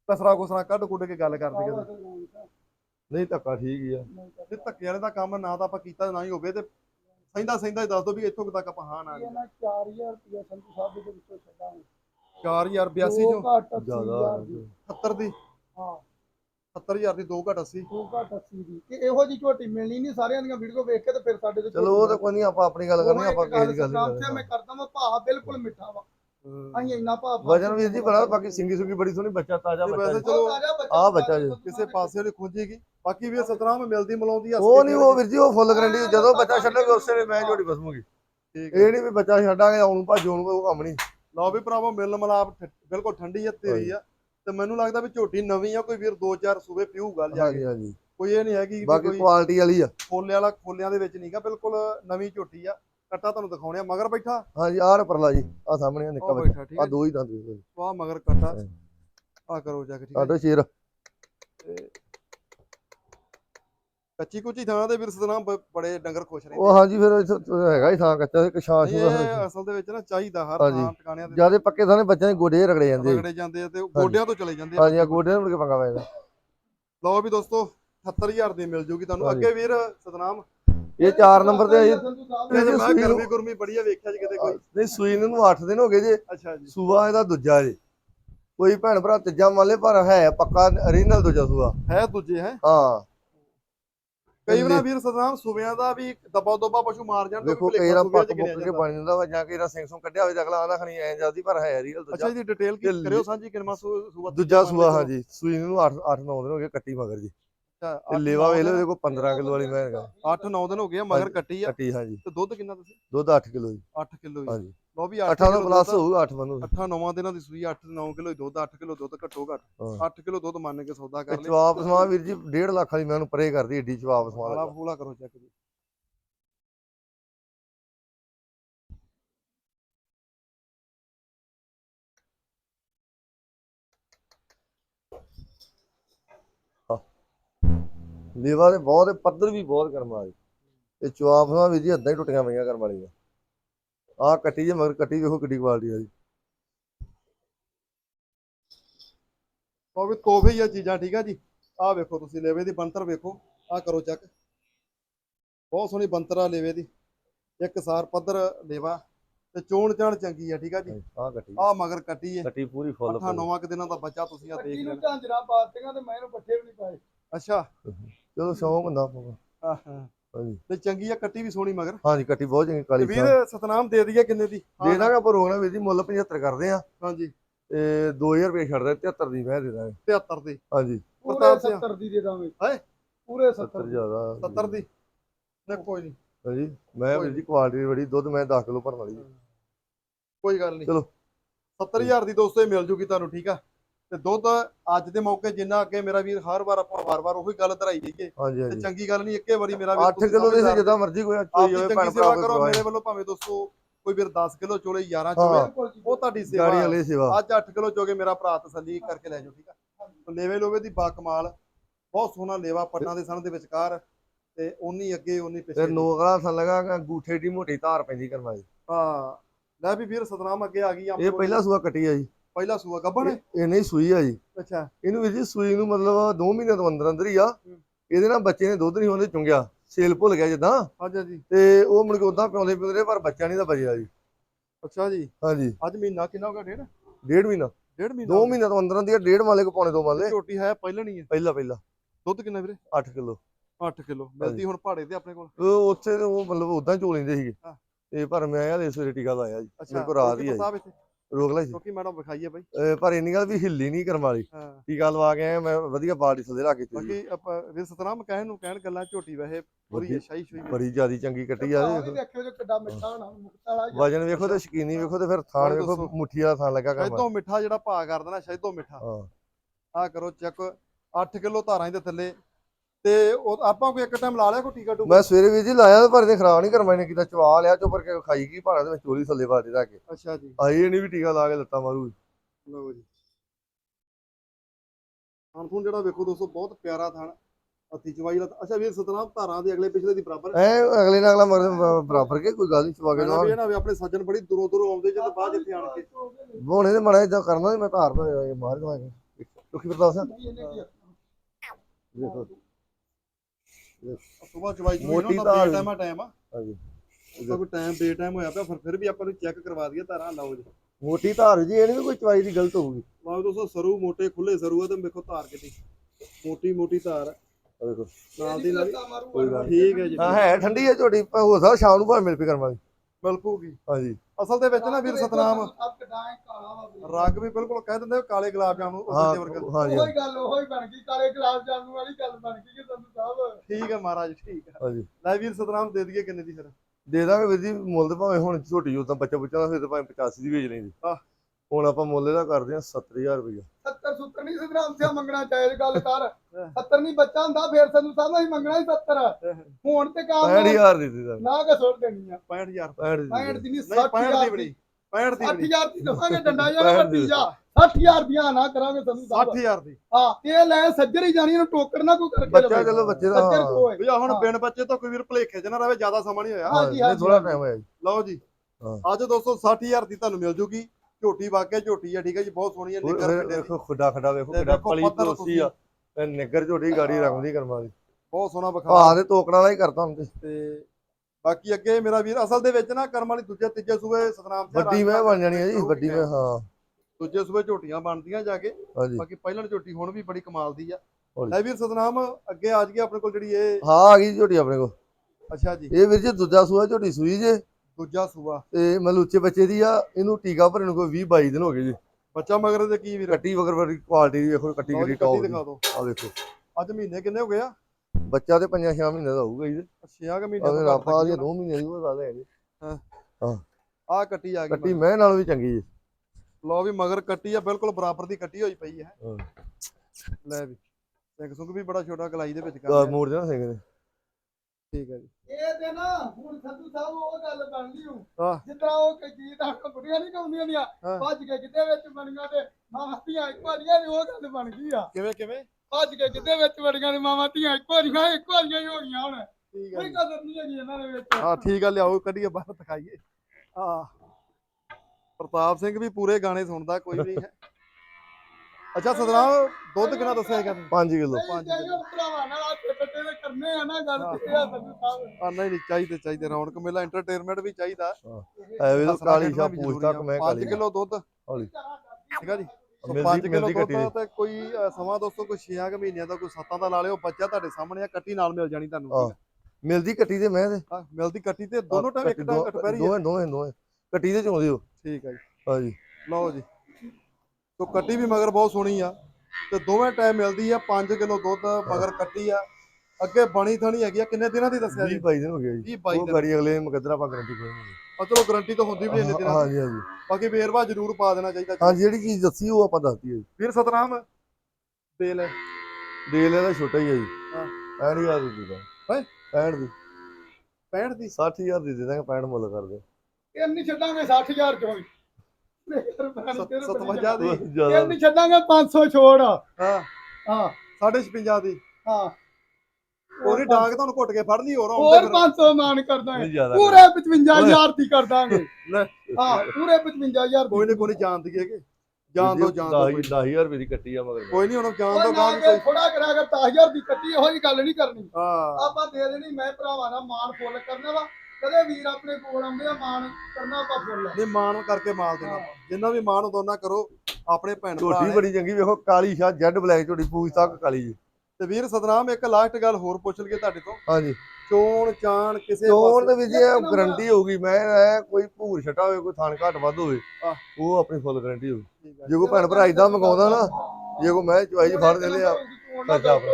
ਕਸਰਾ ਕੁਸਰਾ ਕੱਢ ਕੁੱਢ ਕੇ ਗੱਲ ਕਰਦੇ ਕਿਤੇ। ਨਹੀਂ ਧੱਕਾ ਠੀਕ ਹੀ ਆ। ਤੇ ਧੱਕੇ ਵਾਲੇ ਦਾ ਕੰਮ ਨਾ ਤਾਂ ਆਪਾਂ ਕੀਤਾ ਨਾ ਹੀ ਹੋਵੇ ਤੇ ਸੈਂਦਾ ਸੈਂਦਾ ਹੀ ਦੱਸ ਦੋ ਵੀ ਇੱਥੋਂ ਤੱਕ ਆਪਾਂ ਗਏ। ਨਾ 4000 ਰੁਪਏ ਸੰਧੂ ਸਾਹਿਬ ਦੇ ਵਿੱਚੋਂ ਛੱਡਾਂਗੇ 4082 ਦੋ ਚੋਂ? ਘੱਟ 80000 ਜ਼ਿਆਦਾ ਦੀ। 70 ਦੀ? ਹਾਂ। 70000 ਦੀ 2 ਘਟ 80 ਦੋ ਘੱਟ 80 ਦੀ। ਕਿ ਇਹੋ ਜੀ ਝੋਟੀ ਮਿਲਣੀ ਨਹੀਂ ਸਾਰਿਆਂ ਦੀਆਂ ਵੀਡੀਓ ਵੇਖ ਕੇ ਤੇ ਫਿਰ ਸਾਡੇ ਤੋਂ ਚਲੋ ਉਹ ਤਾਂ ਕੋਈ ਨਹੀਂ ਆਪਾਂ ਆਪਣੀ ਗੱਲ ਕਰਨੀ ਆਪਾਂ ਕਿਸੇ ਦੀ ਗੱਲ ਨਹੀਂ ਨਹੀਂ ਮੈਂ ਕਰਦਾ ਮੈਂ ਭਾਅ ਬਿਲਕੁਲ ਮਿੱਠਾ ਵਾ। ਅਸੀਂ ਇੰਨਾ ਭਾਅ ਵਜਨ ਵੀਰ ਜੀ ਬੜਾ ਬਾਕੀ ਸਿੰਗੀ ਸੁੰਗੀ ਬੜੀ ਸੋਹਣੀ ਬੱਚਾ ਤਾਜ਼ਾ ਬੱਚਾ ਵੈਸੇ ਜੀ। ਚਲੋ ਆਹ ਬੱਚਾ ਜੀ। ਕਿਸੇ ਪਾਸੇ ਨਹੀਂ ਖੁੰਝੇਗੀ ਬਾਕੀ ਵੀ ਸਤਨਾਮ ਮਿਲਦੀ ਮਲਾਉਂਦੀ ਹੱਸ ਉਹ ਨਹੀਂ ਉਹ ਵੀਰ ਜੀ ਉਹ ਫੁੱਲ ਗਰੰਟੀ ਜਦੋਂ ਬੱਚਾ ਛੱਡਾਂਗੇ ਉਸੇ ਵੇਲੇ ਮੈਂ ਝੋਟੀ ਬਸਮੂਗੀ। ਠੀਕ ਹੈ। ਇਹ ਨਹੀਂ ਵੀ ਬੱਚਾ ਛੱਡਾਂਗੇ ਆਉਣ ਭਾਜੋ ਨੂੰ ਉਹ ਕੰਮ ਨਹੀਂ। ਲਓ ਵੀ ਭਰਾਵੋ ਮਿਲ ਮਲਾਪ ਠ- ਬਿਲਕੁਲ ਠੰਡੀ ਆ ਤੇਰੀ ਆ। ਤੇ ਮੈਨੂੰ ਲੱਗਦਾ ਵੀ ਝੋਟੀ ਨਵੀਂ ਆ ਕੋਈ ਵੀਰ 2-4 ਸੂਬੇ ਪੀਊ ਗੱਲ ਜਾ ਕੇ। ਹਾਂਜੀ ਕੋਈ ਇਹ ਨਹੀਂ ਹੈਗੀ ਵੀ ਬਾਕੀ ਕੋਈ ਕੁਆਲਿਟੀ ਵਾਲੀ ਆ। ਫੋਲੇ ਵਾਲਾ ਫੋਲਿਆਂ ਦੇ ਵਿੱਚ ਨਹੀਂਗਾ ਬਿਲਕੁਲ ਨਵੀਂ ਝੋਟੀ ਆ। ਕੱਟਾ ਤੁਹਾਨੂੰ ਦਿਖਾਉਣੇ ਆ ਮਗਰ ਬੈਠਾ? ਹਾਂਜੀ ਆਹ ਪਰਲਾ ਜੀ ਆ ਸਾਹਮਣੇ ਨਿੱਕਾ ਉਹ ਬੈਠਾ ਠੀਕ ਆ ਹੈ ਦੋ ਹੀ ਦੰਦ ਵੇਖੋ ਵਾਹ ਮਗਰ ਕੱਟਾ। ਆ ਕਰੋ ਜਾ ਕੇ ਠੀਕ ਹੈ ਸਾਡਾ ਸ਼ੇਰ। ਕੱਚੀ ਕੁਚੀ ਥਾਂ ਦੇ ਵੀਰ ਸਤਨਾਮ ਬ- ਬੜੇ ਡੰਗਰ ਖੁਸ਼ ਰਹਿੰਦੇ ਉਹ ਹਾਂਜੀ ਫਿਰ ਇੱਥੇ ਹੈਗਾ ਹੀ ਥਾਂ ਕੱਚਾ ਇੱਕ ਛਾਂ ਛੂਆ ਇਹ ਅਸਲ ਦੇ ਵਿੱਚ ਨਾ ਚਾਹੀਦਾ ਹਰ ਹਾਂਜੀ। ਥਾਂ ਟਿਕਾਣਿਆਂ ਤੇ। ਜਿਆਦੇ ਪੱਕੇ ਥਾਂ ਨੇ ਬੱਚਿਆਂ ਦੇ ਗੋਡੇ ਰਗੜੇ ਜਾਂਦੇ ਰਗੜੇ ਜਾਂਦੇ ਆ ਤੇ ਉਹ ਗੋਡਿਆਂ ਤੋਂ ਚਲੇ ਜਾਂਦੇ ਆ। ਹਾਂਜੀ ਆ ਗੋਡੇ ਨਾਲ ਮੁੜ ਕੇ ਪੰਗਾ ਪੈ ਜਾਂਦਾ। ਲਓ ਵੀ ਦੋਸਤੋ 78000 ਦੀ ਮਿਲ ਜੂਗੀ ਤੁਹਾਨੂੰ। ਹਾਂਜੀ। ਅੱਗੇ ਵੀਰ ਸਤਨਾਮ। ਇਹ 4 ਨੰਬਰ ਤੇ ਆ ਜੀ। ਸੰਧੂ ਸਾਹਿਬ ਇਹ ਜੀ ਮੈਂ ਗਰਮੀ ਗੁਰਮੀ ਬੜੀ ਆ ਵੇਖਿਆ ਜੀ ਕਿਤੇ ਕੋਈ। ਨਹੀਂ ਸੂਈ ਨੂੰ 8 ਦਿਨ ਹੋ ਗਏ ਜੇ। ਅੱਛਾ ਜੀ। ਸੂਆ ਇਹਦਾ ਦੂਜਾ ਜੇ। ਕੋਈ ਭੈਣ ਭਰਾ ਤੀਜਾ ਮੰਨ ਲੇ ਪਰ ਹੈ ਪੱਕਾ ਓਰੀਜਨਲ ਦੂਜਾ ਸੂਆ। ਹੈ ਦੂਜੇ ਹੈ? ਹਾਂ। ਕਈ ਵਾਰ ਵੀਰ ਸਤਨਾਮ ਸੁਬਿਆਂ ਦਾ ਵੀ ਦਬਾ ਦੋਬਾ ਪਸ਼ੂ ਮਾਰ ਜਾਣ ਭੁਲੇਖਾ ਕਈ ਰਾਂ ਸੂਬਿਆਂ ਪੱਕ ਮੁੱਕ ਕੇ। ਬਣ ਜਾਂਦਾ ਵਾ ਜਾਂ ਕਈ ਰਾਂ ਸਿੰਘ ਸੁੰ ਕੱਢਿਆ ਹੋਵੇ ਤਾਂ ਅਗਲਾ ਆਂਦਾ ਖਣੀ ਐ ਜਾਂਦੀ ਪਰ ਹੈ ਰੀਅਲ ਅੱਛਾ ਦੂਜਾ ਜੀ ਡਿਟੇਲ ਕੀ ਕਰਿਓ ਸਾਂਝੀ ਕਿਨਮਾ ਸੂਬਾ ਦੂਜਾ ਸੂਆ ਹਾਂਜੀ। ਸੂਈ ਨੂੰ 8 8 9 ਦਿਨ ਹੋ ਗਏ ਕੱਟੀ ਮਗਰ ਜੀ। ਤੇ ਲੇਵਾ ਵੇਲੇ ਉਹਦੇ ਕੋਲ 15 ਕਿਲੋ ਵਾਲੀ ਮੈਂ ਹੈਗਾ। 8 9 ਦਿਨ ਹੋ ਗਏ ਆ, ਮਗਰ। ਕੱਟੀ ਆ। ਕੱਟੀ ਹਾਂਜੀ। ਤੇ ਦੁੱਧ ਕਿੰਨਾ ਤੁਸੀਂ? ਦੁੱਧ 8 ਕਿਲੋ ਜੀ। 8 ਕਿਲੋ ਹੀ ਹਾਂਜੀ। ਲਓ ਵੀ 8 8 ਦਾ ਪਲੱਸ ਹੋਊ 8 ਮੰਨੂ 8 9 ਦਿਨਾਂ ਦੀ ਸੂਈ 8 9 ਕਿਲੋ ਦੁੱਧ 8 ਕਿਲੋ ਦੁੱਧ ਘੱਟੋ ਘੱਟ। ਹਾਂ। 8 ਕਿਲੋ ਦੁੱਧ ਮੰਨ ਕੇ ਸੌਦਾ ਕਰ ਲਿਓ ਜਵਾਬ ਸਮਾਂ ਵੀਰ ਜੀ 1.5 ਲੱਖ ਵਾਲੀ ਮੈਨੂੰ ਪਰੇ ਕਰਦੀ ਏਡੀ ਜਵਾਬ ਸਮਾਂ ਫੂਲਾ ਕਰੋ ਚੈੱਕ ਜੀ। ਲੇਵਾ ਦੇ ਬਹੁਤ ਪੱਧਰ ਵੀ ਬਹੁਤ ਕਰਮ ਵਾਲੀ ਤੇ ਜਵਾਬ ਸਮਾਂ ਵੀਰ ਜੀ ਅੱਧਾ ਹੀ ਟੁੱਟੀਆਂ ਪਈਆਂ ਕਰਮ ਵਾਲੀਆਂ। ਆ ਕੱਟੀ ਜੇ ਮਗਰ ਕੱਟੀ ਵੇਖੋ ਕਿੱਡੀ ਕੁਆਲਿਟੀ ਆ ਜੀ। ਵੀ ਤੋਹਫੇ ਹੀ ਆ ਚੀਜ਼ਾਂ ਠੀਕ ਆ ਜੀ। ਆਹ ਵੇਖੋ ਤੁਸੀਂ ਲੇਵੇ ਦੀ ਬੰਤਰ ਵੇਖੋ ਆਹ ਕਰੋ ਚੈੱਕ ਬਹੁਤ ਸੋਹਣੀ ਬੰਤਰ ਆ ਲੇਵੇ ਦੀ। ਇੱਕ ਸਾਰ ਪੱਧਰ ਲੇਵਾ ਤੇ ਚੋਣ ਚਾਣ ਚੰਗੀ ਆ ਠੀਕ ਆ ਜੀ। ਆ ਕੱਟੀ ਆਹ ਮਗਰ ਕੱਟੀ ਹੈ ਕੱਟੀ ਪੂਰੀ ਫੁੱਲ ਅੱਠਾਂ ਨੌਵਾਂ ਕੁ ਦਿਨਾਂ ਦਾ ਬੱਚਾ ਤੁਸੀਂ ਆ ਦੇਖ ਲੈਣਾ। ਝਾਂਜਰਾਂ ਪਾਤੀਆਂ ਤੇ ਮੈਂ ਇਹਨੂੰ ਪੱਠੇ ਵੀ ਨਹੀਂ ਪਾਏ। ਅੱਛਾ। ਚਲੋ ਸ਼ੌਂਕ ਹੁੰਦਾ ਆਪਾਂ ਨੂੰ। ਆਹ, ਹਾਂਜੀ। ਤੇ ਚੰਗੀ ਆ ਕੱਟੀ ਵੀ ਸੋਹਣੀ ਮਗਰ। ਹਾਂਜੀ ਕੱਟੀ ਬਹੁਤ ਚੰਗੀ ਤੇ ਕਾਲੀ ਵੀਰ ਸਤਨਾਮ ਦੇ ਦਈਏ ਕਿੰਨੇ ਦੀ? ਦੇ ਦਾਂਗਾ ਪਰ ਹੋਣਾ ਵੀਰ ਜੀ ਮੁੱਲ 75 ਕਰਦੇ ਆ। ਹਾਂਜੀ। ਤੇ 2000 ਰੁਪਏ ਛੱਡਦਾ 73 ਦੀ ਮੈਂ ਦੇ ਦਾਂਗੇ। 73 ਦੀ। ਹਾਂਜੀ। ਪੂਰੇ ਪ੍ਰਤਾਪ ਸਿੰਘ। 70 ਦੀ ਦੇ ਦਾਂਗੇ। ਹੈਂ? ਪੂਰੇ 70 70 ਜ਼ਿਆਦਾ। 70 ਦੀ। ਨਾ ਕੋਈ ਨਹੀਂ ਹਾਂਜੀ। ਮੈਂ ਵੀਰ ਜੀ ਕੁਆਲਿਟੀ ਬੜੀ ਦੁੱਧ ਮੈਂ 10 ਕਿਲੋ ਭਰਨ ਵਾਲੀ ਹੈ। ਕੋਈ ਗੱਲ ਨਹੀਂ ਚਲੋ। 70000 ਦੀ ਦੋਸਤੋ ਇਹ ਮਿਲ ਜੂਗੀ ਤੁਹਾਨੂੰ ਠੀਕ ਆ? ਤੇ ਦੁੱਧ ਅੱਜ ਦੇ ਮੌਕੇ ਜਿੰਨਾ ਅੱਗੇ ਮੇਰਾ ਵੀਰ ਹਰ ਵਾਰ ਆਪਾਂ ਵਾਰ-ਵਾਰ ਉਹੀ ਗੱਲ ਧਰਾਈ ਜਾਈਏ। ਹਾਂਜੀ ਤੇ ਹਾਂਜੀ ਚੰਗੀ ਗੱਲ ਨਹੀਂ ਇੱਕੇ ਵਾਰੀ ਮੇਰਾ ਵੀਰ 8 ਕਿਲੋ ਦੇ ਸੀ ਜਿੱਦਾਂ ਮਰਜ਼ੀ ਕੋਈ ਆਪ ਚੋਈ ਹੋਵੇ ਚੰਗੀ ਭੈਣ ਸੇਵਾ ਕਰੋ ਮੇਰੇ ਵੱਲੋਂ ਭਾਵੇਂ ਦੋਸਤੋ ਕੋਈ ਵੀਰ 10 ਕਿਲੋ ਚੋਲੇ 11 ਹਾਂ। ਚੋਲੇ ਉਹ ਤੁਹਾਡੀ ਸੇਵਾ ਗਾੜੀ। ਵਾਲੀ ਸੇਵਾ। ਅੱਜ 8 ਕਿਲੋ ਚੋਗੇ ਮੇਰਾ ਭਰਾ ਤਸੱਲੀ ਕਰਕੇ ਲੈ ਜਾਓ ਠੀਕ ਆ? ਤੇ ਲੇਵੇ ਲੋਵੇ ਦੀ ਬਾ ਕਮਾਲ ਬਹੁਤ ਸੋਹਣਾ ਲੇਵਾ ਪੱਟਾਂ ਦੇ ਸਣ ਦੇ ਵਿਚਕਾਰ ਤੇ ਉਨੀ ਅੱਗੇ ਉਨੀ ਤੇ ਪਿੱਛੇ ਨੋਕਲਾ ਥਣ ਲਗਾ ਅੰਗੂਠੇ ਦੀ ਮੋਟੀ ਧਾਰ ਪੈਂਦੀ ਕਰਮਾਈ ਹਾਂ ਲੈ ਵੀ ਵੀਰ ਸਤਨਾਮ ਅੱਗੇ ਆ ਗਈ ਇਹ ਪਹਿਲਾ ਸੂਆ ਕੱਟੀ ਆ ਜੀ। ਪਹਿਲਾ ਸੂਆ ਗੱਬਣ ਹੈ ਇਹ ਨਹੀਂ ਸੂਈ ਆ ਜੀ। ਅੱਛਾ। ਇਹਨੂੰ ਵੀਰ ਜੀ ਸੂਈ ਨੂੰ ਮਤਲਬ 2 ਮਹੀਨੇ ਤੋਂ ਅੰਦਰ ਅੰਦਰ ਹੀ ਆ। ਇਹਦੇ ਨਾਲ ਬੱਚੇ ਨੇ ਦੁੱਧ ਨਹੀਂ ਹੁੰਦੇ ਚੁੰਗਿਆ। ਸੇਲ ਭੁੱਲ ਗਿਆ ਜਿੱਦਾਂ। ਹਾਂਜੀ ਜੀ। ਤੇ ਉਹ ਮੁੜ ਕੇ ਉਦਾਂ ਪਿਉਂਦੇ ਪਿਉਂਦੇ ਪਰ ਬੱਚਾ ਨਹੀਂ ਦਾ ਬਜਿਆ ਜੀ। ਅੱਛਾ ਜੀ। ਹਾਂਜੀ। ਅੱਜ ਮਹੀਨਾ ਕਿੰਨਾ ਹੋ ਗਿਆ ਡੇਢ? ਡੇਢ ਮਹੀਨਾ। ਡੇਢ ਮਹੀਨਾ। 2 ਮਹੀਨੇ ਤੋਂ ਅੰਦਰ ਅੰਦਰ ਹੀ ਡੇਢ ਮਾਲੇ ਕੋ ਪੌਣੇ ਦੋ ਮਾਲੇ ਝੋਟੀ ਹੈ ਪਹਿਲਾਂ ਨਹੀਂ ਹੈ? ਪਹਿਲਾ ਪਹਿਲਾ। ਦੁੱਧ ਕਿੰਨਾ ਵੀਰੇ? 8 ਕਿਲੋ। 8 ਕਿਲੋ। ਮਿਲਦੀ ਹੁਣ ਪਹਾੜੇ ਤੇ ਆਪਣੇ ਕੋਲ? ਉਹ ਉੱਥੇ ਉਹ ਮਤਲਬ ਉਦਾਂ ਚੋ ਲੈਂਦੇ ਸੀਗੇ। ਹਾਂ। ਤੇ ਪਰ ਮੈਂ ਆ ਸਵੇਰੇ ਟੀਕਾ ਲਾਇਆ ਜੀ। ਅੱਛਾ। ਮੇਰੇ ਕੋਲ ਰਾਤ ਹੀ ਜੀ। ਸਾਹਿਬ ਇੱਥੇ? ਰੋਕ ਲਈ ਸੀ ਕਿਉਂਕਿ ਮੈਡਮ ਵਿਖਾਈਏ ਬਾਈ। ਅਹ ਪਰ ਇੰਨੀ ਗੱਲ ਵੀ ਹਿੱਲੀ ਨਹੀਂ ਕਰਮ ਵਾਲੀ। ਹਾਂ। ਟੀਕਾ ਲਵਾ ਕੇ ਆਇਆ ਮੈਂ ਵਧੀਆ ਬਾਡੀ ਥੱਲੇ ਲਾ ਕੇ ਚੋਈ ਬਾਕੀ ਆਪਾਂ ਵੀਰ ਸਤਨਾਮ ਕਹਿਣ ਨੂੰ ਕਹਿਣ ਗੱਲਾਂ ਝੋਟੀ ਵੈਸੇ ਪੂਰੀ ਹੈ ਸ਼ਾਹੀ ਸ਼ੂਈ ਬੜੀ ਜਿਆਦੀ ਚੰਗੀ ਕੱਟੀ ਆ। ਆਹ ਵੀ ਦੇਖਿਓ ਜੋ ਕਿੱਡਾ ਮਿੱਠਾ ਹੋਣਾ ਮੁਕਤ ਵਾਲਾ ਹੀ। ਵਜਨ ਵੇਖੋ ਤੇ ਸ਼ਕੀਨੀ ਵੇਖੋ ਤੇ ਫਿਰ ਥਾਣ ਹੋਰ ਵੇਖੋ ਦੱਸੋ। ਮੁੱਠੀ ਵਾਲਾ ਥਾਣ ਲੱਗਾ ਕਰਮ ਸ਼ਹਿਦੋਂ ਮਿੱਠਾ ਜਿਹੜਾ ਭਾ ਕਰ ਦੇਣਾ ਸ਼ਹਿਦੋਂ ਮਿੱਠਾ। ਹਾਂ। ਆ ਕਰੋ ਚੈੱਕ 8 ਕਿਲੋ ਧਾਰਾਂ ਦੇ ਥੱਲੇ। ਤੇ ਉਹ ਆਪਾਂ ਕੋਈ ਇੱਕ ਟਾਈਮ ਲਾ ਲਿਆ ਕੋਈ ਟੀਕਾ ਟੂਕਾ? ਮੈਂ ਸਵੇਰੇ ਵੀ ਜੀ ਲਾਇਆ ਤੇ ਪਰ ਇਹਨੇ ਖਰਾਬ ਨਹੀਂ ਕਰਮਾ ਇਹਨੇ ਕੀਤਾ ਚਵਾ ਲਿਆ ਚੋਪਰ ਕੇ ਖਾਈ ਗਈ ਭਾੜਾ ਤੇ ਮੈਂ ਚੋਲੀ ਥੱਲੇ ਬਾੜੀ ਰੱਖ ਕੇ। ਅੱਛਾ ਜੀ। ਆਈ ਇਹਨੇ ਵੀ ਟੀਕਾ ਲਾ ਕੇ ਲੱਤਾਂ ਮਾਰੂ ਲਓ ਜੀ। ਥਣ ਥੁਣ ਜਿਹੜਾ ਵੇਖੋ ਦੋਸਤੋ ਬਹੁਤ ਪਿਆਰਾ ਥਣ ਹੱਥੀ ਚਵਾਈ ਦਾ। ਅੱਛਾ ਵੀਰ ਸਤਨਾਮ ਧਾਰਾਂ ਦੇ ਅਗਲੇ ਪਿਛਲੇ ਦੀ ਬਰਾਬਰ। ਐ ਅਗਲੇ ਨਾਲ ਅਗਲਾ ਮਗਰ ਬ- ਬਰਾਬਰ ਕੇ ਕੋਈ ਗੱਲ ਨਹੀਂ ਚਵਾ ਕੇ ਵੀ ਨਾ ਨਾ ਵੀ ਆਪਣੇ ਸੱਜਣ ਬੜੀ ਦੂਰੋਂ ਦੂਰੋਂ ਆਉਂਦੇ ਜਦੋਂ ਬਾਅਦ ਇੱਥੇ ਆਣ ਕੇ। ਬੋਣੇ ਦੇ ਮੜਾ ਇਦਾਂ ਕਰਨਾ ਮੈਂ ਧਾਰ ਮੈਂ ਮਾਰ ਦਵਾਂ ਦੁਖੀ ਪ੍ਰਤਾਪ ਸਿੰਘ। ਦੇਖੋ। ਸੁਬਾਹ ਚਵਾਈ ਚਵਾਈ ਮੋਟੀ ਨਾ ਧਾਰ। ਬੇ ਟਾਈਮ ਆ ਟਾਈਮ ਆ। ਹਾਂਜੀ। ਉਹਦਾ ਕੋਈ ਟਾਈਮ ਬੇ ਟਾਈਮ ਹੋਇਆ ਪਿਆ ਫਿਰ ਫਿਰ ਵੀ ਆਪਾਂ ਨੂੰ ਚੈੱਕ ਕਰਵਾ ਦਈਏ ਧਾਰਾਂ ਲਾਓ ਜੀ। ਮੋਟੀ ਧਾਰ ਜੀ ਇਹ ਨਹੀਂ ਵੀ ਕੋਈ ਚਵਾਈ ਦੀ ਗਲਤ ਹੋਊਗੀ। ਲਾਓ ਦੋਸਤੋ ਸਰੂ ਮੋਟੇ ਖੁੱਲੇ ਸਰੂ ਆ ਤੇ ਵੇਖੋ ਧਾਰ ਕਿੱਡੀ। ਮੋਟੀ ਮੋਟੀ ਧਾਰ ਆ। ਦੇਖੋ। ਨਾਲ ਦੀ ਨਾਲ ਕੋਈ ਗੱਲ ਠੀਕ ਹੈ ਜੀ। ਹਾਂ ਹੈ ਠੰਡੀ ਹੈ ਝੋਟੀ ਪਰ ਹੋ ਸਕਦਾ ਸ਼ਾਮ ਨੂੰ ਭਾਵੇਂ ਮਿਲ ਪਈ ਕਰਮਾ ਬਿਲਕੁਲ ਹਾਂਜੀ। ਅਸਲ ਦੇ ਵਿੱਚ ਨਾ ਵੀਰ ਸਤਨਾਮ। ਰੰਗ ਵੀ ਬਿਲਕੁਲ ਕਹਿ ਦਿੰਦੇ ਕਾਲੇ ਗੁਲਾਬ ਜਾਮਨ ਉਹਦੇ ਵਰਗਾ ਹਾਂਜੀ। ਉਹੀ ਗੱਲ ਉਹੀ ਬਣ ਗਈ ਕਾਲੇ ਗਲਾਸ ਜਾਮੂ ਵਾਲੀ ਗੱਲ ਬਣ ਗਈ ਕਿ ਸੰਧੂ ਸਾਹਿਬ ਠੀਕ ਹੈ ਮਹਾਰਾਜ ਠੀਕ ਹੈ ਹਾਂਜੀ। ਲੈ ਵੀਰ ਸਤਨਾਮ ਦੇ ਦਈਏ ਕਿੰਨੇ ਦੀ ਫਿਰ? ਦੇ ਦਾਂਗੇ ਵੀਰ ਜੀ ਮੁੱਲ ਤੇ ਭਾਵੇਂ ਹੁਣ ਝੋਟੀ ਜੋ ਤਾਂ ਬੱਚਾ ਬੱਚਾ ਦਾ ਫਿਰ ਤਾਂ ਭਾਵੇਂ 85 ਦੀ ਵੇਚ ਲੈਂਦੇ। ਆਹ। ਹੁਣ ਆਪਾਂ ਮੁੱਲ ਇਹਦਾ ਕਰਦੇ ਹਾਂ 70000 ਰੁਪਇਆ 70 ਸੁੱਤਰ ਨਹੀਂ ਸਗਰਾਮ ਸਿਆ ਮੰਗਣਾ ਚਾਹੀਦਾ ਗੱਲ ਕਰ। 70 ਨਹੀਂ ਬੱਚਾ ਹੁੰਦਾ ਫੇਰ ਸੰਧੂ ਸਾਹਿਬ ਅਸੀਂ ਮੰਗਣਾ ਹੀ 70 ਹੁਣ ਤੇ ਕੰਮ 65000 ਦੀ ਦੇ ਦਾਂਗੇ। ਨਾ ਕੇ ਸੁੱਟ ਦੇਣੀ ਆ। 65000 65 ਦੀ ਦੇ 65 ਦੀ ਨਹੀਂ ਨਹੀਂ 65 ਦੀ 60000 ਬਣੀ ਦੀ। 65 ਦੀ ਬਣੀ 8000 ਦੀ ਦਵਾਂਗੇ ਡੰਡਾ ਯਾਰ 65 ਵੱਡੀ ਦੀ। ਜਾ 60000 ਦੀਆਂ ਨਾ ਕਰਾਂਗੇ ਸੰਧੂ ਸਾਹਿਬ 60000 ਦੀ। ਹਾਂ ਤੇ ਇਹ ਲੈ ਸੱਜਰ ਹੀ ਜਾਣੀ ਇਹਨੂੰ ਟੋਕਰ ਨਾ ਕੋਈ ਕਰਕੇ ਬੱਚਾ ਚਲੋ ਬੱਚੇ ਦਾ ਸੱਜਰ ਹਾਂ। ਕੋ ਹੈ ਵੀ ਹੁਣ। ਬਿਨ ਬੱਚੇ ਤੋਂ ਕੋਈ ਵੀਰ ਭਲੇਖੇ ਚ ਨਾ ਰਵੇ ਜ਼ਿਆਦਾ ਸਮਾਂ ਨਹੀਂ ਹੋਇਆ। ਹਾਂਜੀ, ਹਾਂ ਹਾਂਜੀ, ਥੋੜਾ ਹਾਂਜੀ। ਟਾਈਮ ਹੋਇਆ ਜੀ। ਲਓ ਜੀ। ਅੱਜ ਦੋਸਤੋ 60000 ਦੀ ਤੁਹਾਨੂੰ ਮਿਲ ਜੂਗੀ। ਝੋਟੀ ਵਾਕਿਆ ਝੋਟੀ ਆ ਠੀਕ ਹੈ ਜੀ ਬਹੁਤ ਸੋਹਣੀ ਹੈ ਹੋਰ ਨਿੱਗਰ ਫਿਰ ਫਿੱਟੇ ਦੀ। ਵੇਖੋ ਖੁੱਡਾ ਖੱਡਾ ਵੇਖੋ ਕਿੱਡਾ ਪਲੀ ਪਲੋਸੀ ਆ। ਨਿੱਗਰ ਝੋਟੀ ਗਾੜੀ ਰੰਗਦੀ ਕਰਮਾ ਦੀ। ਬਹੁਤ ਸੋਹਣਾ ਵਿਖਾ। ਤੇ ਤੋਕੜਾਂ ਵਾਲਾ ਹੀ ਕਰਤਾ ਹੁਣ ਤੇ। ਬਾਕੀ ਅੱਗੇ ਮੇਰਾ ਵੀਰ ਅਸਲ ਦੇ ਵਿੱਚ ਨਾ ਕਰਮ ਵਾਲੀ ਦੂਜੇ ਤੀਜੇ ਸੂਬੇ ਸਤਨਾਮ ਸਿੰਘ ਵੱਡੀ ਮੈਂ ਬਣ ਜਾਣੀ ਹੈ ਜੀ ਵੱਡੀ ਮੈਂ ਹਾਂ। ਦੂਜੇ ਸੂਬੇ ਝੋਟੀਆਂ ਬਣਦੀਆਂ ਜਾ ਕੇ। ਬਾਕੀ ਪਹਿਲਾਂ ਝੋਟੀ ਹੁਣ ਵੀ ਬੜੀ ਕਮਾਲ ਦੀ ਆ। ਲੈ ਵੀਰ ਸਤਨਾਮ ਅੱਗੇ ਆ ਜੀ ਆਪਣੇ ਕੋਲ ਜਿਹੜੀ ਇਹ ਹਾਂ ਆ ਗਈ ਝੋਟੀ ਆਪਣੇ ਕੋਲ। ਅੱਛਾ ਜੀ। ਇਹ ਵੀਰ ਜੀ ਦੂਜਾ ਸੂਆ ਝੋਟੀ ਸੂਈ ਜੇ। ਦੂਜਾ ਸੂਆ। ਤੇ ਮਲੂਚੇ ਬੱਚੇ ਦੀ ਆ ਇਹਨੂੰ ਟੀਕਾ ਭਰਨ ਨੂੰ ਕੋਈ 20 22 ਦਿਨ ਹੋ ਗਏ ਜੀ। ਬੱਚਾ ਮਗਰ ਦੇ ਕੀ ਵੀਰ? ਕੱਟੀ ਵਗਰ ਵਗਰ ਕੁਆਲਿਟੀ ਦੀ ਵੇਖੋ ਕੱਟੀ ਕਿਹੜੀ ਟੌਪ ਕੱਟੀ ਦੀ। ਆ ਵੇਖੋ ਅੱਜ ਮਹੀਨੇ ਕਿੰਨੇ ਹੋ ਗਏ ਆ? ਬੱਚਾ ਤੇ 5-6 ਮਹੀਨੇ ਦਾ ਹੋਊਗਾ ਜੀ। 6 ਕੁ ਮਹੀਨੇ ਅਗਰ ਆਪਾਂ ਆ 2 ਮਹੀਨੇ ਦੀ ਉਹ ਗੱਲ ਹੈ। ਜੀ ਆ ਕੱਟੀ ਆ ਕੱਟੀ ਗਈ ਮੈਂ ਨਾਲੋਂ ਵੀ ਚੰਗੀ ਜੀ। ਲਓ ਵੀ ਮਗਰ ਕੱਟੀ ਆ ਬਿਲਕੁਲ ਬਰਾਬਰ ਦੀ ਕੱਟੀ ਹੋਈ ਪਈ ਹੈ। ਹਾਂ। ਲੈ ਵੀ। ਸਿੰਘ ਸੁੰਗ ਵੀ ਬੜਾ ਛੋਟਾ ਗਲਾਈ ਦੇ ਵਿੱਚ ਕਰ। ਮੋੜ ਦੇਣਾ ਸਿੰਘ ਨੇ। ਠੀਕ ਹੈ ਜੀ। ਇਹ ਤੇ ਨਾ ਹੁਣ ਸੰਧੂ ਸਾਹਿਬ ਉਹ ਗੱਲ ਬਣ ਗਈ ਹੂੰ। ਹਾਂ। ਜਿੱਦਾਂ ਉਹ ਕਿ ਗੀਤ ਆ ਬੁੜੀਆਂ ਨਹੀਂ ਗਾਉਂਦੀਆਂ ਦੀਆਂ ਹਾਂ। ਭੱਜ ਕੇ ਕਿਤੇ ਵਿੱਚ ਬਣੀਆਂ ਤੇ ਮਾਵਾਂ ਧੀਆਂ ਇੱਕੋ ਜਿਹੀਆਂ ਨੇ ਉਹ ਗੱਲ ਬਣ ਗਈ ਆ। ਕਿਵੇਂ ਕਿਵੇਂ? ਭੱਜ ਕੇ ਕਿਤੇ ਵਿੱਚ ਵੜੀਆਂ ਨੇ ਮਾਵਾਂ ਧੀਆਂ ਇੱਕੋ ਜਿਹੀਆਂ ਇੱਕੋ ਜਿਹੀਆਂ ਹੀ ਹੋ ਗਈਆਂ ਹੁਣ। ਠੀਕ ਹੈ ਕੋਈ ਜੀ। ਕਦਰ ਨਹੀਂ ਹੈਗੀ ਇਹਨਾਂ ਦੇ ਵਿੱਚ। ਹਾਂ ਠੀਕ ਆ ਲਿਆਓ ਕੱਢੀਏ ਬਾਹਰ ਦਿਖਾਈਏ। ਆ। ਪ੍ਰਤਾਪ ਸਿੰਘ ਵੀ ਪੂਰੇ ਗਾਣੇ ਸੁਣਦਾ ਕੋਈ ਨਹੀਂ। ਹੈ ਅੱਛਾ ਸਤਨਾਮ ਦੁੱਧ ਕਿੰਨਾ ਦੱਸਿਆ ਹੈਗਾ 5 ਕਿਲੋ। ਭਰਾਵਾਂ ਨਾਲ ਪੱਟੇ ਦੇ ਕਰਨੇ ਆ ਨਾ ਗੱਲ ਤੇ ਆ ਸੰਧੂ ਸਾਹਿਬ। ਆ ਨਹੀਂ ਨਹੀਂ ਚਾਹੀਦੇ ਚਾਹੀਦੇ ਰੌਣਕ ਮੇਲਾ ਐਂਟਰਟੇਨਮੈਂਟ ਵੀ ਚਾਹੀਦਾ। ਐਵੇਂ ਤਾਂ ਕਾਲੀ ਸ਼ਾ ਪੂਛ ਤੱਕ ਆ। ਮੈਂ ਕਾਲੀ ਕਿਲੋ ਦੁੱਧ? ਹੌਲੀ। ਠੀਕ ਆ ਜੀ? ਮਿਲਦੀ- ਪੰਜ ਕਿਲੋ ਮਿਲਦੀ ਕੱਟੀ ਦੀ। ਤੇ ਕੋਈ ਸਮਾਂ ਦੋਸਤੋ ਕੋਈ 6 ਕੁ ਮਹੀਨਿਆਂ ਦਾ ਕੋਈ 7 ਦਾ ਲਾ ਲਿਓ ਬੱਚਾ ਤੁਹਾਡੇ ਸਾਹਮਣੇ ਆ ਕੱਟੀ ਨਾਲ ਮਿਲ ਜਾਣੀ ਤੁਹਾਨੂੰ ਮਿਲਦੀ ਕੱਟੀ ਤੇ ਮੈਂ ਤੇ। ਆ ਮਿਲਦੀ ਕੱਟੀ ਤੇ ਦੋਨੋਂ ਟਾਈਮ ਇੱਕ ਕੱਟੀ ਟਾਈਮ ਦੋ- ਕਟਪੈਰੀ ਆ ਦੋਵੇਂ ਦੋਵੇਂ ਦੋਵੇਂ। ਕੱਟੀ ਤੇ ਚੋਂਦੇ ਹੋ। ਠੀਕ ਹੈ ਜੀ। ਹਾਂਜੀ ਲਓ ਜੀ। ਸੋ ਕੱਟੀ ਵੀ ਮਗਰ ਬਹੁਤ ਸੋਹਣੀ ਆ ਤੇ ਦੋਵੇਂ ਟਾਈਮ ਮਿਲਦੀ ਆ 5 ਕਿਲੋ ਦੁੱਧ ਮਗਰ ਕੱਟੀ ਆ। ਅੱਗੇ ਬਣੀ ਥਣੀ ਹੈਗੀ ਆ ਕਿੰਨੇ ਦਿਨਾਂ ਦੀ ਦੱਸਿਆ ਜੀ? 20 22 ਦਿਨ ਹੋ ਗਏ ਜੀ। 20 22 ਉਹ ਗਾੜੀ ਅਗਲੇ ਮੁਕੱਦਰਾ ਆਪਾਂ ਗਰੰਟੀ ਕੋਈ ਨਹੀਂ ਆ ਚਲੋ ਗਾਰੰਟੀ ਤਾਂ ਹੁੰਦੀ ਵੀ ਇੰਨੇ ਦਿਨਾਂ ਹਾਂਜੀ ਹਾਂਜੀ। ਬਾਕੀ ਵੇਰਵਾ ਜ਼ਰੂਰ ਪਾ ਦੇਣਾ ਚਾਹੀਦਾ ਜੀ। ਹਾਂਜੀ ਜਿਹੜੀ ਚੀਜ਼ ਦੱਸੀ ਉਹ ਆਪਾਂ ਦੱਸਤੀ ਹੈ ਜੀ। ਵੀਰ ਸਤਨਾਮ ਦੇ ਲੈ। ਦੇ ਲਿਆ ਦਾ ਛੋਟਾ ਹੀ ਹੈ ਜੀ। ਹਾਂ। 65000 ਦੀ ਦੇ ਦਾਂ ਹੈਂ? 65 ਦੀ। 65 ਦੀ? 60000 ਦੀ ਦੇ ਦਾਂਗੇ 65 ਮੁੱਲ ਕਰ ਦੇ ਇਹ ਨਹੀਂ ਛੱਡਾਂਗੇ 60000 ਚੋਂ 57 ਦੀ। ਇਹ ਜ਼ਿਆਦਾ। ਨਹੀਂ ਛੱਡਾਂਗੇ 500 ਛੋੜ। ਹਾਂ। ਹਾਂ। 56 ਦੀ। ਹਾਂ। ਉਹਦੀ ਡਾਂਗ ਤੁਹਾਨੂੰ ਘੁੱਟ ਕੇ ਫੜ ਲਈ ਹੋਰ ਆਉਂਦੇ ਹੋਰ ਫਿਰ। 500 ਮਾਨ ਕਰ ਦਾਂਗੇ। ਨਹੀਂ ਜ਼ਿਆਦਾ ਪੂਰੇ 55000 ਦੀ ਕਰ ਦਾਂਗੇ। ਲੈ। ਹਾਂ ਪੂਰੇ 55000 ਕੋਈ ਨਹੀਂ ਕੋਈ ਨਹੀਂ ਜਾਣ ਦੀ ਹੈਗੇ ਜਾਣ ਦੋ ਜਾਣ ਦੋ ਕੋਈ। ਨੀ। 10000 ਰੁਪਏ ਦੀ ਕੱਟੀ ਆ ਮਗਰ। ਕੋਈ ਨਹੀਂ ਹੁਣ ਜਾਣ ਉਹ ਦੋ ਨਾ ਗਾਂ ਨੂੰ ਕੇ ਕੋਈ ਥੋੜਾ ਕਰਾ ਕੇ 10000 ਦੀ ਕੱਟੀ ਇਹੋ ਜੀ ਗੱਲ ਨਹੀਂ ਕਰਨੀ। ਹਾਂ। ਆਪਾਂ ਦੇ ਦੇਣੀ ਮੈਂ ਭਰਾਵਾਂ ਦਾ ਮਾਣ ਫੁੱਲ ਕਰਨਾ ਵਾ। ਕਦੇ ਵੀਰ ਆਪਣੇ ਕੋਲ ਆਉਂਦੇ ਆ ਮਾਣ ਕਰਨਾ ਆਪਾਂ ਫੁੱਲ ਨਹੀਂ ਮਾਣ ਕਰਕੇ ਮਾਲ ਦੇਣਾ। ਜਿੰਨਾ ਵੀ ਮਾਣ ਨਾ ਕਰੋ। ਆਪਣੇ ਭੈਣ ਭਰਾ ਝੋਟੀ। ਬੜੀ ਚੰਗੀ ਵੇਖੋ ਕਾਲੀ ਸ਼ਾਹ ਜੈਡ ਬਲੈਕ ਝੋਟੀ ਪੂਛ ਤੱਕ ਕਾਲੀ ਜੀ। ਤੇ ਵੀਰ ਸਤਨਾਮ ਇੱਕ ਲਾਸਟ ਗੱਲ ਹੋਰ ਪੁੱਛ ਲਈਏ ਤੁਹਾਡੇ ਤੋਂ। ਹਾਂਜੀ। ਚੋਣ ਚਾਣ ਕਿਸੇ ਚੋਣ ਦੇ ਵਿੱਚ ਇਹ ਗਾਰੰਟੀ ਹੋਊਗੀ। ਮੈਂ ਇਹ ਕੋਈ ਭੂਰ ਛਟਾ ਹੋਵੇ ਕੋਈ ਥਾਨ ਘੱਟ ਵੱਧ ਹੋਵੇ। ਉਹ ਆਪਣੀ ਫੁੱਲ ਗਾਰੰਟੀ ਹੋਊਗੀ। ਠੀਕ ਹੈ। ਜੇ ਕੋਈ ਭੈਣ ਭਰਾ ਇਦਾਂ ਮੰਗਾਉਂਦਾ ਨਾ ਜੇ ਕੋਈ ਮੈਂ ਚੁਆਈ ਫੜ ਦਿੰਦੇ ਆ ਖਰਚਾ ਆਪਣਾ।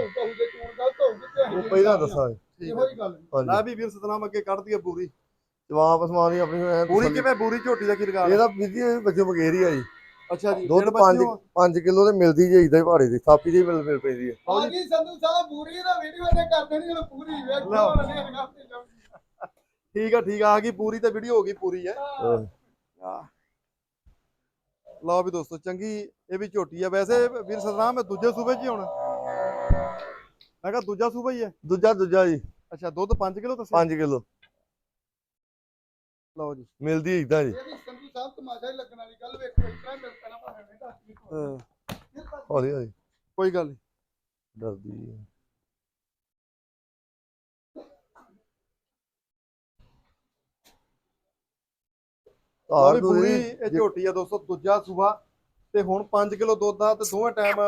ਉਹ ਪਹਿਲਾਂ ਦੱਸਾਂਗੇ। ਠੀਕ ਇਹੋ ਹੈ। ਜੀ ਗੱਲ ਹਾਂਜੀ। ਲੈ ਵੀ ਵੀਰ ਸਤਨਾਮ ਅੱਗੇ ਕੱਢ ਦਈਏ ਬੂਰੀ ਜਵਾਬ ਅਸਮਾਨੀ ਆਪਣੀ ਐਨ ਤਸੱਲੀ- ਕਿਵੇਂ? ਬੂਰੀ ਝੋਟੀ ਦਾ ਕੀ ਰਿਕਾਰਡ ਇਹਦਾ ਵਿਧੀ ਬੱਚੋ ਬਗੇਰੀ ਆ ਜੀ। ਅੱਛਾ ਜੀ ਦੁੱਧ ਦਿਨ 5 ਬੱਚੇ ਹੋ? 5 ਕਿਲੋ ਤੇ ਮਿਲਦੀ ਜੇ ਇਦਾਂ ਹੀ ਭਾੜੇ ਦੀ ਥਾਪੀ ਦੀ ਮਿਲ ਮਿਲ ਪੈਂਦੀ ਹੈ। ਆ ਗਈ ਸੰਧੂ ਸਾਹਿਬ ਪੂਰੀ ਦਾ ਵੀਡੀਓ ਨੇ ਕਰ ਦੇਣੀ ਹੁਣ ਪੂਰੀ ਵੇਖੋ ਲਓ। ਨੇ ਜਾਊਗੀ। ਠੀਕ ਆ ਠੀਕ ਆ ਆ ਗਈ ਪੂਰੀ ਤੇ ਵੀਡੀਓ ਹੋ ਗਈ ਪੂਰੀ ਹੈ। ਹਾਂ। ਆਹ। ਲਓ ਵੀ ਦੋਸਤੋ ਚੰਗੀ ਇਹ ਵੀ ਝੋਟੀ ਆ। ਵੈਸੇ ਵੀਰ ਸਤਨਾਮ ਇਹ ਦੂਜੇ ਸੂਬੇ 'ਚ ਹੀ ਹੋਣਾ। ਮੈਂ ਕਿਹਾ ਦੂਜਾ ਸੂਬਾ ਹੀ ਹੈ। ਦੂਜਾ ਦੂਜਾ ਜੀ। ਅੱਛਾ ਦੁੱਧ 5 ਕਿਲੋ ਦੱਸਿਆ? 5 ਕਿਲੋ। ਲਓ ਜੀ। ਮਿਲਦੀ ਇਦਾਂ ਜੀ। ਇਹ ਵੀ ਸੰਧੂ ਸਾਹਿਬ ਤਮਾਸ਼ਾ ਹੀ ਲੱਗਣ ਵਾਲੀ ਗੱਲ ਵੇਖੋ ਇਸ ਤਰ੍ਹਾਂ ਹੀ ਮਿਲ ਪੈਣਾ ਭਾਵੇਂ ਨਹੀਂ ਦੱਸ ਹਾਂ, ਹੌਲੀ ਹੌਲੀ। ਕੋਈ ਗੱਲ ਨਹੀਂ। ਡਰਦੀ ਹੈ। ਦੂਰੀ ਪੂਰੀ ਇਹ ਝੋਟੀ ਆ ਦੋਸਤੋ ਦੂਜਾ ਸੂਬਾ। ਤੇ ਹੁਣ 5 ਕਿਲੋ ਦੁੱਧ ਆ ਤੇ ਦੋਵੇਂ ਟਾਈਮ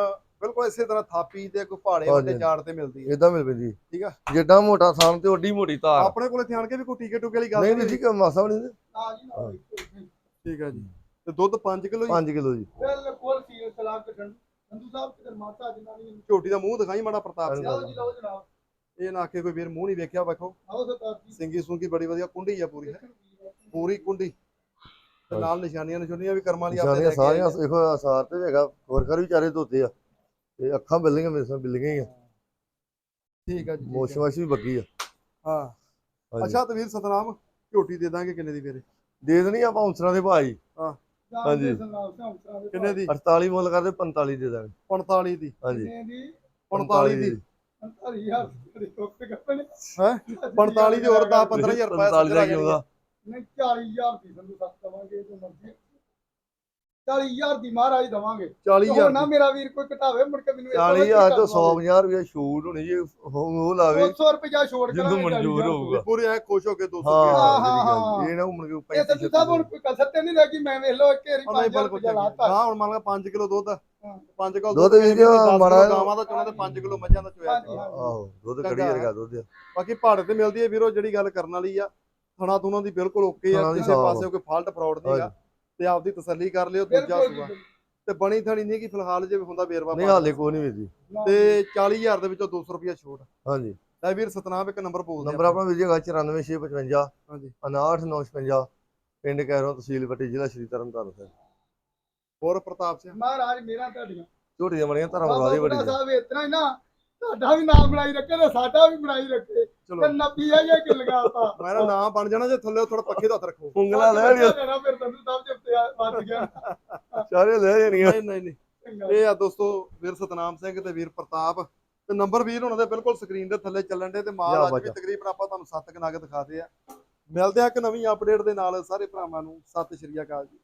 ਬਿਲਕੁਲ ਇਸੇ ਤਰ੍ਹਾਂ ਥਾਪੀ ਤੇ ਕੋਈ ਪਹਾੜੇ ਹਾਂਜੀ, ਵੱਡੇ ਹਾਂਜੀ। ਤੇ ਮਿਲਦੀ ਹੈ ਇਦਾਂ ਮਿਲ ਪੈਂਦੀ ਠੀਕ ਆ? ਜਿੱਡਾ ਮੋਟਾ ਥਾਨ ਤੇ ਓਡੀ ਮੋਟੀ ਧਾਰ। ਆਪਣੇ ਕੋਲੇ ਧਿਆਨ ਕੇ ਵੀ ਕੋਈ ਟੀਕੇ ਟੂਕੇ ਵਾਲੀ ਗੱਲ ਨਹੀਂ ਨਹੀਂ ਜੀ ਮਾਸਾ ਵੀ ਨਹੀਂ। ਠੀਕ ਆ ਜੀ। ਤੇ ਦੁੱਧ 5 ਕਿਲੋ ਜੀ? 5 ਕਿਲੋ ਜੀ। ਬਿਲਕੁਲ ਸੀਲ ਸਲਾਮ ਕੱਢਣ। ਸੰਧੂ ਸਾਹਿਬ ਕਿਧਰ ਮਾਤਾ ਜਿਨ੍ਹਾਂ ਨੇ ਝੋਟੀ ਦਾ ਮੂੰਹ ਦਿਖਾਈ ਮਾੜਾ ਪ੍ਰਤਾਪ ਸਿੰਘ। ਲਓ ਜੀ ਲਓ ਜਨਾਬ। ਇਹ ਨਾ ਕਿ ਕੋਈ ਵੀਰ ਮੂੰਹ ਨਹੀਂ ਵੇਖਿਆ ਵੇਖੋ। ਆਓ ਸਰਦਾਰ ਜੀ। ਸਿੰਗੀ ਸੁੰਗੀ ਬੜੀ ਵਧੀਆ ਕੁੰਡੀ ਆ ਪੂਰੀ ਪੂਰੀ ਕੁੰਡੀ। ਤੇ ਨਾਲ ਨਿਸ਼ਾਨੀਆਂ ਨਿਸ਼ਾਨੀਆਂ ਵੀ ਕਰਮਾਂ ਵਾਲੀ ਨਿਸ਼ਾਨੀਆਂ ਲੈ ਕੇ ਆਏ ਸਾਰੀਆਂ ਆ। ਦੇਖੋ ਆਸਾਰ ਤੇ ਹੈਗਾ ਹੋਰ ਕਰ ਵੀ ਚਾਰੇ ਧੋਤੇ ਆ। ਤੇ ਅੱਖਾਂ ਬਿੱਲੀਆਂ ਮੇਰੇ ਸਾਹ ਬਿੱਲੀਆਂ ਹੀ ਆ। ਠੀਕ ਆ ਜੀ ਠੀਕ ਮੋਸ਼ ਆ। ਵਾਸ਼ ਵੀ ਬੱਗੀ ਆ। ਹਾਂ। ਹਾਂਜੀ। ਅੱਛਾ ਤੇ ਵੀਰ ਸਤਨਾਮ ਝੋਟੀ ਦੇ ਦਾਂਗੇ ਕਿੰਨੇ ਦੀ ਫੇਰੇ ਦੇ ਦੇਣੀ ਆਪਾਂ ਹੌਂਸਰਾਂ ਦੇ ਭਾਈ ਹਾਂਜੀ। ਕਿੰਨੇ ਦੀ? 48 ਮੁੱਲ ਕਰਦੇ 45 ਦੇ ਦਾਂਗੇ। 45 ਦੀ। ਹਾਂਜੀ। ਦੀ? 45 ਦੀ। 45000 ਦੇ ਕੋਪੇ ਕੱਪੇ ਨੇ। ਹੈ? 45 ਦੀ ਹੋਰ 10 15000 ਰੁਪਏ 45 ਦਾ ਕੀ ਹੋਗਾ ਨਹੀਂ 40000 ਦੀ ਸੰਧੂ ਸਾਹਿਬ ਦਵਾਂਗੇ ਜੋ ਮਰਜ਼ੀ। 40000 ਦੀ ਮਹਾਰਾਜ ਦਵਾਂਗੇ। 40000 ਨਾ ਮੇਰਾ ਵੀਰ ਕੋਈ ਘਟਾਵੇ ਮੁੜ ਕੇ ਮੈਨੂੰ 40000 ਤੋਂ 150 ਰੁਪਏ ਛੂਟ ਹੋਣੀ ਜੀ ਉਹ ਲਾਵੇ। 200 ਰੁਪਇਆ ਛੋੜ ਕੇ ਜਿੰਨੂੰ ਮਨਜ਼ੂਰ ਹੋਊਗਾ। ਪੂਰੇ। ਐ ਖੁਸ਼ ਹੋ ਕੇ 200 ਹਾਂ ਰੁਪਏ ਹਾਂ, ਹਾਂ। ਇਹ ਨਾ ਘੁੰਮਣ ਕੇ ਇਹ ਸੰਧੂ ਸਾਹਿਬ ਹੁਣ ਕੋਈ ਕਸਰ ਤੇ ਨਹੀਂ ਲੱਗੀ ਮੈਂ ਵੇਖ ਲਓ ਇੱਕ ਨਹੀਂ 5000 ਬਿਲਕੁਲ ਰੁਪਇਆ ਲਾਤਾ। ਹਾਂ ਹੁਣ ਮੰਨ ਲਾ 5 ਕਿਲੋ ਦੁੱਧ ਹਾਂ। 5 ਕਿਲੋ ਦੁੱਧ ਵੀ ਜੋ ਗਾਵਾਂ ਦਾ ਚੋਣਾ ਤੇ 5 ਕਿਲੋ ਮੱਝਾਂ ਦਾ ਚੋਇਆ। ਆਹੋ ਦੁੱਧ। ਕੜੀ ਵਰਗਾ ਦੁੱਧ ਆ। ਬਾਕੀ ਪਹਾੜੇ ਤੇ ਮਿਲਦੀ ਹੈ ਵੀਰੋ ਜਿਹੜੀ ਗੱਲ ਕਰਨ ਵਾਲੀ ਆ। ਥਣਾ ਤੁਣਾ ਦੀ ਬਿਲਕੁਲ ਓਕੇ ਆ ਕਿਸੇ ਆ। ਪਾਸੇ ਕੋਈ ਫਾਲਟ ਫਰਾਡ ਨਹੀਂਗਾ ਤੇ ਆਪਦੀ ਤਸੱਲੀ ਕਰ ਲਿਓ ਦੂਜਾ ਸੂਆ। ਤੇ ਬਣੀ ਥਣੀ ਨਹੀਂ ਕਿ ਫਿਲਹਾਲ ਜੇ ਹੁੰਦਾ ਬੇਰਵਾ ਨਹੀਂ ਹਾਲੇ ਕੋਈ ਨਹੀਂ ਵੀਰ ਜੀ। ਤੇ 40000 ਦੇ ਵਿੱਚੋਂ 200 ਰੁਪਏ ਛੋਟ। ਹਾਂਜੀ। ਲੈ ਵੀਰ ਸਤਨਾਮ ਇੱਕ ਨੰਬਰ ਬੋਲ ਨੰਬਰ ਆਪਣਾ। ਵੀਰ ਜੀ ਹੈਗਾ 94655 ਹਾਂਜੀ। 58956 ਪਿੰਡ ਕੈਰੋਂ ਤਹਿਸੀਲ ਪੱਟੀ ਜ਼ਿਲ੍ਹਾ ਸ਼੍ਰੀ ਤਰਨਤਾਰਨ ਸਾਹਿਬ। ਹੋਰ ਪ੍ਰਤਾਪ ਸਿੰਘ। ਮਹਾਰਾਜ ਮੇਰਾ ਤੁਹਾਡੀਆਂ। ਝੋਟੀ ਦੀਆਂ ਬਣੀਆਂ ਧਰਮ ਵਾਲੀ ਬੁੱਢਾ ਸਾਹਿਬ ਇਤਨਾ ਹੀ ਨਾ ਤੁਹਾਡਾ ਵੀ ਨਾਮ ਬਣਾਈ ਰੱਖੇ ਤੇ ਸਾਡਾ ਵੀ ਬਣਾਈ ਰੱਖੇ। ਤੇ ਨੱਬੀ ਆ ਜੇ ਕਿਲ ਗਾਤਾ ਮੇਰਾ ਨਾਮ ਬਣ ਜਾਣਾ ਜੇ ਥੱਲੇ ਥੋੜਾ ਪੱਖੇ ਦਾ ਹੱਥ ਰੱਖੋ। ਉਂਗਲਾ ਲੈ ਲਿਓ। ਫਿਰ ਸੰਧੂ ਸਾਹਿਬ ਦੇ ਉੱਤੇ ਵੱਜ ਗਿਆ। ਸਾਰੇ ਲੈ ਜਾਣੀਆਂ। ਨਹੀਂ ਨਹੀਂ ਨਹੀਂ। ਇਹ ਆ ਦੋਸਤੋ ਵੀਰ ਸਤਨਾਮ ਸਿੰਘ ਤੇ ਵੀਰ ਪ੍ਰਤਾਪ। ਤੇ ਨੰਬਰ ਵੀਰ ਉਹਨਾਂ ਦੇ ਬਿਲਕੁਲ ਸਕਰੀਨ ਦੇ ਥੱਲੇ ਚੱਲਣ ਦੇ ਤੇ ਮਾਲ ਅੱਜ ਵੀ। ਤਕਰੀਬਨ ਆਪਾਂ ਤੁਹਾਨੂੰ ਸੱਤ ਕੁ ਨਗ ਦਿਖਾਦੇ ਆ। ਮਿਲਦੇ ਆ ਇੱਕ ਨਵੀਂ ਅਪਡੇਟ ਦੇ ਨਾਲ ਸਾਰੇ ਭਰਾਵਾਂ ਨੂੰ। ਸਤਿ ਸ਼੍ਰੀ ਅਕਾਲ ਜੀ।